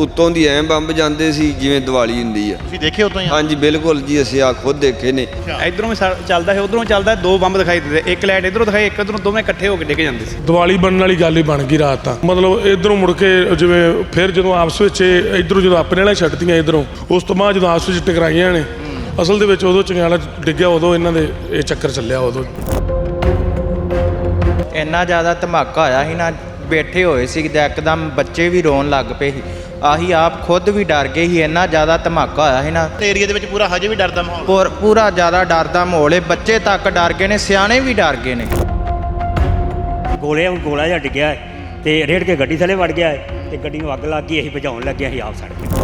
ਉੱਤੋਂ ਦੀ ਐਂ ਬੰਬ ਜਾਂਦੇ ਸੀ ਜਿਵੇਂ ਦੀਵਾਲੀ ਹੁੰਦੀ ਆ। ਤੁਸੀਂ ਦੇਖੇ ਉਦੋਂ ਹੀ ਹਾਂਜੀ ਬਿਲਕੁਲ ਜੀ ਅਸੀਂ ਆ ਖੁਦ ਦੇਖੇ ਨੇ। ਇਧਰੋਂ ਵੀ ਸਾ- ਚੱਲਦਾ ਹੈ ਉਧਰੋਂ ਚੱਲਦਾ ਹੈ, ਦੋ ਬੰਬ ਦਿਖਾਈ ਦਿੰਦੇ ਇੱਕ ਲਾਈਟ ਇਧਰੋਂ ਦਿਖਾਈ ਇੱਕ ਇਧਰੋਂ ਦੋਵੇਂ ਇਕੱਠੇ ਹੋ ਕੇ ਡਿੱਗ ਜਾਂਦੇ ਸੀ। ਦੀਵਾਲੀ ਬਣਨ ਵਾਲੀ ਗੱਲ ਹੀ ਬਣ ਗਈ ਰਾਤ ਤਾਂ। ਮਤਲਬ ਇਧਰੋਂ ਮੁੜ ਕੇ ਜਿਵੇਂ ਫਿਰ ਜਦੋਂ ਆਪਸ ਵਿੱਚ ਇਧਰੋਂ ਜਦੋਂ ਆਪਣੇ ਵਾਲੇ ਛੱਡਤੀਆਂ ਇਧਰੋਂ ਉਸ ਤੋਂ ਬਾਅਦ ਜਦੋਂ ਆਪਸ ਵਿੱਚ ਟਕਰਾਈਆਂ ਨੇ ਅਸਲ ਦੇ ਵਿੱਚ ਉਦੋਂ ਚੰਗਿਆਲਾ ਡਿੱਗਿਆ ਉਦੋਂ ਇਹਨਾਂ ਦੇ ਇਹ ਚੱਕਰ ਚੱਲਿਆ ਉਦੋਂ। ਇੰਨਾ ਜ਼ਿਆਦਾ ਧਮਾਕਾ ਹੋਇਆ ਸੀ ਨਾ ਬੈਠੇ ਹੋਏ ਸੀ ਤੇ ਇੱਕਦਮ ਬੱਚੇ ਵੀ ਰੋਣ ਲੱਗ ਪਏ ਸੀ। ਆਹੀ ਆਪ ਖੁਦ ਵੀ ਡਰ ਗਏ ਸੀ ਇੰਨਾ ਜ਼ਿਆਦਾ ਧਮਾਕਾ ਹੋਇਆ ਸੀ ਨਾ। ਏਰੀਆ ਦੇ ਵਿੱਚ ਪੂਰਾ ਹਜੇ ਵੀ ਡਰ ਦਾ ਮਾਹੌਲ? ਪੂਰ- ਪੂਰਾ ਜ਼ਿਆਦਾ ਡਰ ਦਾ ਮਾਹੌਲ ਹੈ ਬੱਚੇ ਤੱਕ ਡਰ ਗਏ ਨੇ ਸਿਆਣੇ ਵੀ ਡਰ ਗਏ ਨੇ। ਗੋਲੇ ਗੋਲਾ ਜਿਹਾ ਡਿੱਗਿਆ ਹੈ ਤੇ ਰੇੜ ਕੇ ਗੱਡੀ ਥੱਲੇ ਵੜ ਗਿਆ ਹੈ ਤੇ ਗੱਡੀ ਨੂੰ ਅੱਗ ਲੱਗ ਗਈ ਅਸੀਂ ਭਜਾਉਣ ਲੱਗੇ ਅਸੀਂ ਆਪ ਸੜ ਗਏ।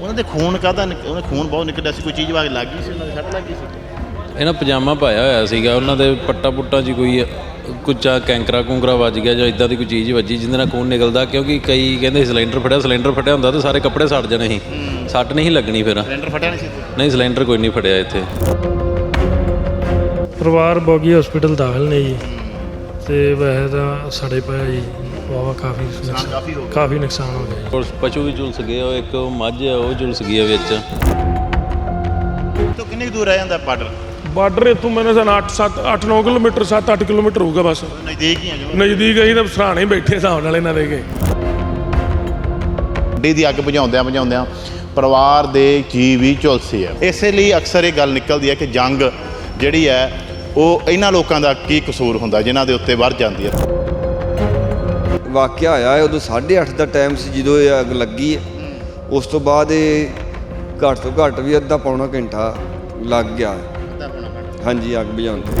ਉਹਨਾਂ ਦੇ ਖੂਨ ਕਾਹਦਾ ਨਿਕ- ਉਹਨੇ ਖੂਨ ਬਹੁਤ ਨਿਕਲਿਆ ਸੀ ਕੋਈ ਚੀਜ਼ ਵਾਗ ਲੱਗ ਗਈ ਸੀ ਉਹਨਾਂ ਦੇ ਸੱਟ ਲੱਗ ਗਈ ਸੀ? ਇਹਨਾਂ ਪਜਾਮਾ ਪਾਇਆ ਹੋਇਆ ਸੀਗਾ ਉਹਨਾਂ ਦੇ ਪੱਟਾ ਪੁੱਟਾਂ 'ਚ ਕੋਈ ਕੁਚਾ ਕੈਂਕਰਾ ਕੁੰਕਰਾ ਵੱਜ ਗਿਆ ਜਾਂ ਇਦਾਂ ਦੀ ਕੋਈ ਚੀਜ਼ ਵੱਜੀ ਜਿਹਦੇ ਨਾਲ ਖੂਨ ਨਿਕਲਦਾ ਕਿਉਂਕਿ ਕਈ ਕਹਿੰਦੇ ਸਿਲੰਡਰ ਫਟਿਆ ਸਿਲੰਡਰ ਫਟਿਆ ਹੁੰਦਾ ਤਾਂ ਸਾਰੇ ਕੱਪੜੇ ਸੜ ਜਾਣੇ ਸੀ। ਸੱਟ ਨਹੀਂ ਲੱਗਣੀ ਫਿਰ। ਸਿਲੰਡਰ ਫਟਿਆ ਨਹੀਂ ਸੀ? ਨਹੀਂ ਸਿਲੰਡਰ ਕੋਈ ਨਹੀਂ ਫਟਿਆ ਇੱਥੇ। ਪਰਿਵਾਰ ਬੋਗੀ ਹਸਪੀਟਲ ਦਾਖਲ ਨੇ ਜੀ। ਤੇ ਵੈਸੇ ਤਾਂ ਸੜੇ ਪਿਆ ਜੀ। ਵਾਵਾ ਕਾਫੀ ਨੁਕਸਾਨ ਕਾਫੀ ਨੁਕਸਾਨ ਹੋ ਗਿਆ। ਔਰ ਪਸ਼ੂ ਵੀ ਝੁਲਸ ਗਏ ਉਹ ਇੱਕ ਮੱਝ ਆ ਉਹ ਝੁਲਸ ਗਈ ਆ ਵਿੱਚ। ਤੋਂ ਕਿੰਨੀ ਕੁ ਦੂਰ ਰਹਿ ਜਾਂਦਾ ਬਾਰਡਰ ਬਾਰਡਰ ਇੱਥੋਂ ਮੈਨੂੰ ਸਨ 8 7 8 9 ਕਿਲੋਮੀਟਰ 7 8 ਕਿਲੋਮੀਟਰ ਹੋਊਗਾ ਬਸ। ਨਜ਼ਦੀਕ ਹੀ ਆ ਜੋ ਨਜ਼ਦੀਕ ਅਸੀਂ ਤਾਂ ਸਰਾਣੇ ਬੈਠੇ ਹਿਸਾਬ ਨਾਲ ਇਹਨਾਂ ਦੇ ਕੇ। ਗੱਡੀ ਦੀ ਅੱਗ ਬੁਝਾਉਂਦਿਆਂ ਬੁਝਾਉਂਦਿਆਂ ਪਰਿਵਾਰ ਦੇ ਜੀ ਵੀ ਝੁਲਸੇ ਆ। ਇਸੇ ਲਈ ਅਕਸਰ ਇਹ ਗੱਲ ਨਿਕਲਦੀ ਹੈ ਕਿ ਜੰਗ ਜਿਹੜੀ ਹੈ ਉਹ ਇਹਨਾਂ ਲੋਕਾਂ ਦਾ ਕੀ ਕਸੂਰ ਹੁੰਦਾ ਜਿਨ੍ਹਾਂ ਦੇ ਉੱਤੇ ਵਰ ਜਾਂਦੀ ਹੈ ਵਾਕਿਆ ਹੋਇਆ ਹੈ ਉਦੋਂ 8:30 ਦਾ ਟਾਈਮ ਸੀ ਜਦੋਂ ਇਹ ਅੱਗ ਲੱਗੀ ਉਸ ਤੋਂ ਬਾਅਦ ਇਹ ਘੱਟ ਤੋਂ ਘੱਟ ਵੀ ਅੱਧਾ ਪੌਣਾ ਘੰਟਾ ਲੱਗ ਗਿਆ। ਹਾਂਜੀ ਅੱਗ ਬੁਝਾਉਣ ਤੇ।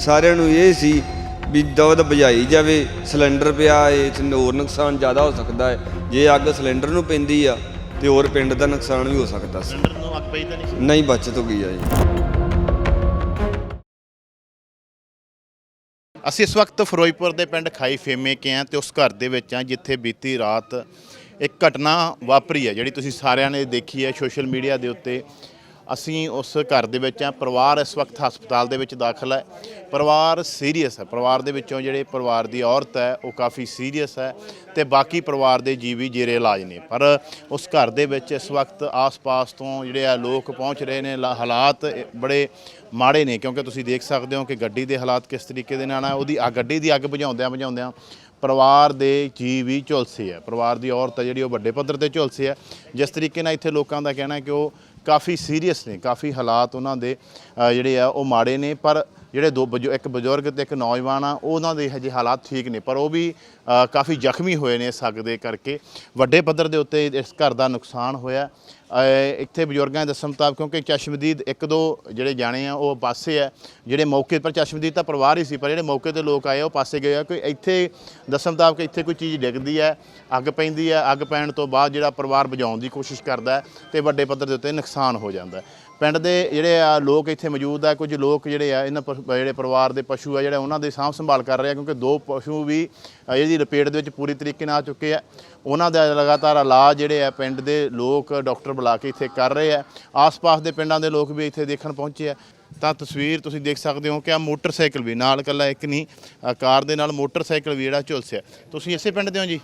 ਸਾਰਿਆਂ ਨੂੰ ਇਹ ਸੀ ਵੀ ਦਵਦ ਬੁਝਾਈ ਜਾਵੇ ਸਿਲੰਡਰ ਪਿਆ ਏ ਤੇ ਹੋਰ ਨੁਕਸਾਨ ਜ਼ਿਆਦਾ ਹੋ ਸਕਦਾ ਹੈ ਜੇ ਅੱਗ ਸਿਲੰਡਰ ਨੂੰ ਪੈਂਦੀ ਆ ਤੇ ਹੋਰ ਪਿੰਡ ਦਾ ਨੁਕਸਾਨ ਵੀ ਹੋ ਸਕਦਾ ਸੀ। ਸਿਲੰਡਰ ਨੂੰ ਅੱਗ ਪਈ ਤਾਂ ਨਹੀਂ ਸੀ? ਨਹੀਂ ਬਚਤ ਹੋ ਗਈ ਆ ਜੀ। ਅਸੀਂ ਇਸ ਵਕਤ ਫਿਰੋਜ਼ਪੁਰ ਦੇ ਪਿੰਡ ਖਾਈ ਫੇਮੇ ਕੇ ਆ ਤੇ ਉਸ ਘਰ ਦੇ ਵਿੱਚ ਆ ਜਿੱਥੇ ਬੀਤੀ ਰਾਤ ਇੱਕ ਘਟਨਾ ਵਾਪਰੀ ਹੈ ਜਿਹੜੀ ਤੁਸੀਂ ਸਾਰਿਆਂ ਨੇ ਦੇਖੀ ਹੈ ਸੋਸ਼ਲ ਮੀਡੀਆ ਦੇ ਉੱਤੇ। ਅਸੀਂ ਉਸ ਘਰ ਦੇ ਵਿੱਚ ਆ ਪਰਿਵਾਰ ਇਸ ਵਕਤ ਹਸਪਤਾਲ ਦੇ ਵਿੱਚ ਦਾਖਲ ਹੈ। ਪਰਿਵਾਰ ਸੀਰੀਅਸ ਹੈ। ਪਰਿਵਾਰ ਦੇ ਵਿੱਚੋਂ ਜਿਹੜੇ ਪਰਿਵਾਰ ਦੀ ਔਰਤ ਹੈ, ਉਹ ਕਾਫੀ ਸੀਰੀਅਸ ਹੈ ਤੇ ਬਾਕੀ ਪਰਿਵਾਰ ਦੇ ਜੀਵ ਵੀ ਜੇਰੇ ਇਲਾਜ ਨੇ। ਪਰ ਉਸ ਘਰ ਦੇ ਵਿੱਚ ਇਸ ਵਕਤ ਆਸ-ਪਾਸ ਤੋਂ ਜਿਹੜੇ ਆ ਲੋਕ ਪਹੁੰਚ ਰਹੇ ਨੇ, ਲਾ- ਹਾਲਾਤ ਬੜੇ ਮਾੜੇ ਨੇ, ਕਿਉਂਕਿ ਤੁਸੀਂ ਦੇਖ ਸਕਦੇ ਹੋ ਕਿ ਗੱਡੀ ਦੇ ਹਾਲਾਤ ਕਿਸ ਤਰੀਕੇ ਦੇ ਨਾਲ ਆ, ਉਹਦੀ ਆ, ਗੱਡੀ ਦੀ ਅੱਗ ਬੁਝਾਉਂਦਿਆਂ ਬੁਝਾਉਂਦਿਆਂ ਪਰਿਵਾਰ ਦੇ ਜੀ ਵੀ ਝੁਲਸੇ ਹੈ ਪਰਿਵਾਰ ਦੀ ਔਰਤ ਹੈ ਜਿਹੜੀ, ਉਹ ਵੱਡੇ ਪੱਧਰ ਤੇ ਝੁਲਸੇ ਹੈ ਜਿਸ ਤਰੀਕੇ ਨਾਲ ਇੱਥੇ ਲੋਕਾਂ ਦਾ ਕਹਿਣਾ ਹੈ ਕਿ ਉਹ ਕਾਫੀ ਸੀਰੀਅਸ ਨੇ, ਕਾਫੀ ਹਾਲਾਤ ਉਹਨਾਂ ਦੇ ਜਿਹੜੇ ਆ, ਉਹ ਮਾੜੇ ਨੇ, ਪਰ ਜਿਹੜੇ ਦੋ ਬਜ਼ੁ- ਇੱਕ ਬਜ਼ੁਰਗ ਤੇ ਇੱਕ ਨੌਜਵਾਨ ਆ, ਉਹਨਾਂ ਦੇ ਹਜੇ ਹਾਲਾਤ ਠੀਕ ਨੇ, ਪਰ ਉਹ ਵੀ ਕਾਫੀ ਜ਼ਖਮੀ ਹੋਏ ਨੇ ਸੱਗ ਦੇ ਕਰਕੇ। ਵੱਡੇ ਪੱਧਰ ਦੇ ਉੱਤੇ ਇਸ ਘਰ ਦਾ ਨੁਕਸਾਨ ਹੋਇਆ। ਇੱਥੇ ਬਜ਼ੁਰਗਾਂ ਦੇ ਦੱਸਣ ਮੁਤਾਬਕ, ਕਿਉਂਕਿ ਚਸ਼ਮਦੀਦ ਇੱਕ ਦੋ ਜਿਹੜੇ ਜਾਣੇ ਆ, ਉਹ ਪਾਸੇ ਆ। ਜਿਹੜੇ ਮੌਕੇ ਪਰ ਚਸ਼ਮਦੀਦ ਤਾਂ ਪਰਿਵਾਰ ਹੀ ਸੀ, ਪਰ ਜਿਹੜੇ ਮੌਕੇ ਤੇ ਲੋਕ ਆਏ ਉਹ ਪਾਸੇ ਗਏ ਆ। ਕੋਈ ਇੱਥੇ ਦੱਸਣ ਮੁਤਾਬਕ ਇੱਥੇ ਕੋਈ ਚੀਜ਼ ਡਿੱਗਦੀ ਹੈ ਅੱਗ ਪੈਂਦੀ ਹੈ ਅੱਗ ਪੈਣ ਤੋਂ ਬਾਅਦ ਜਿਹੜਾ ਪਰਿਵਾਰ ਬੁਝਾਉਣ ਦੀ ਕੋਸ਼ਿਸ਼ ਕਰਦਾ ਹੈ, ਤੇ ਵੱਡੇ ਪੱਧਰ ਦੇ ਉੱਤੇ ਨੁਕਸਾਨ ਹੋ ਜਾਂਦਾ ਪਿੰਡ ਦੇ ਜਿਹੜੇ ਆ ਲੋਕ ਇੱਥੇ ਮੌਜੂਦ ਆ, ਕੁਝ ਲੋਕ ਜਿਹੜੇ ਆ, ਇਹਨਾਂ ਪਸ਼ੂ- ਜਿਹੜੇ ਪਰਿਵਾਰ ਦੇ ਪਸ਼ੂ ਆ, ਜਿਹੜੇ ਉਹਨਾਂ ਦੀ ਸਾਂਭ ਸੰਭਾਲ ਕਰ ਰਹੇ ਆ, ਕਿਉਂਕਿ ਦੋ ਪਸ਼ੂ ਵੀ ਇਹਦੀ ਲਪੇਟ ਦੇ ਵਿੱਚ ਪੂਰੀ ਤਰੀਕੇ ਨਾਲ ਆ ਚੁੱਕੇ ਆ। ਉਹਨਾਂ ਦਾ ਲਗਾਤਾਰ ਇਲਾਜ ਜਿਹੜੇ ਆ ਪਿੰਡ ਦੇ ਲੋਕ, ਡਾਕਟਰ ਬੁਲਾ ਕੇ ਇੱਥੇ ਕਰ ਰਹੇ ਆ। ਆਸ-ਪਾਸ ਦੇ ਪਿੰਡਾਂ ਦੇ ਲੋਕ ਵੀ ਇੱਥੇ ਦੇਖਣ ਪਹੁੰਚੇ ਆ। ਤਾਂ ਤਸਵੀਰ ਤੁਸੀਂ ਦੇਖ ਸਕਦੇ ਹੋ ਕਿ ਆ ਮੋਟਰਸਾਈਕਲ ਵੀ, ਨਾਲ ਇਕੱਲਾ ਇੱਕ ਨਹੀਂ ਕਾਰ ਦੇ ਨਾਲ ਮੋਟਰਸਾਈਕਲ ਵੀ ਜਿਹੜਾ ਝੁਲਸਿਆ। ਤੁਸੀਂ ਇਸੇ ਪਿੰਡ ਦੇ ਹੋ ਜੀ?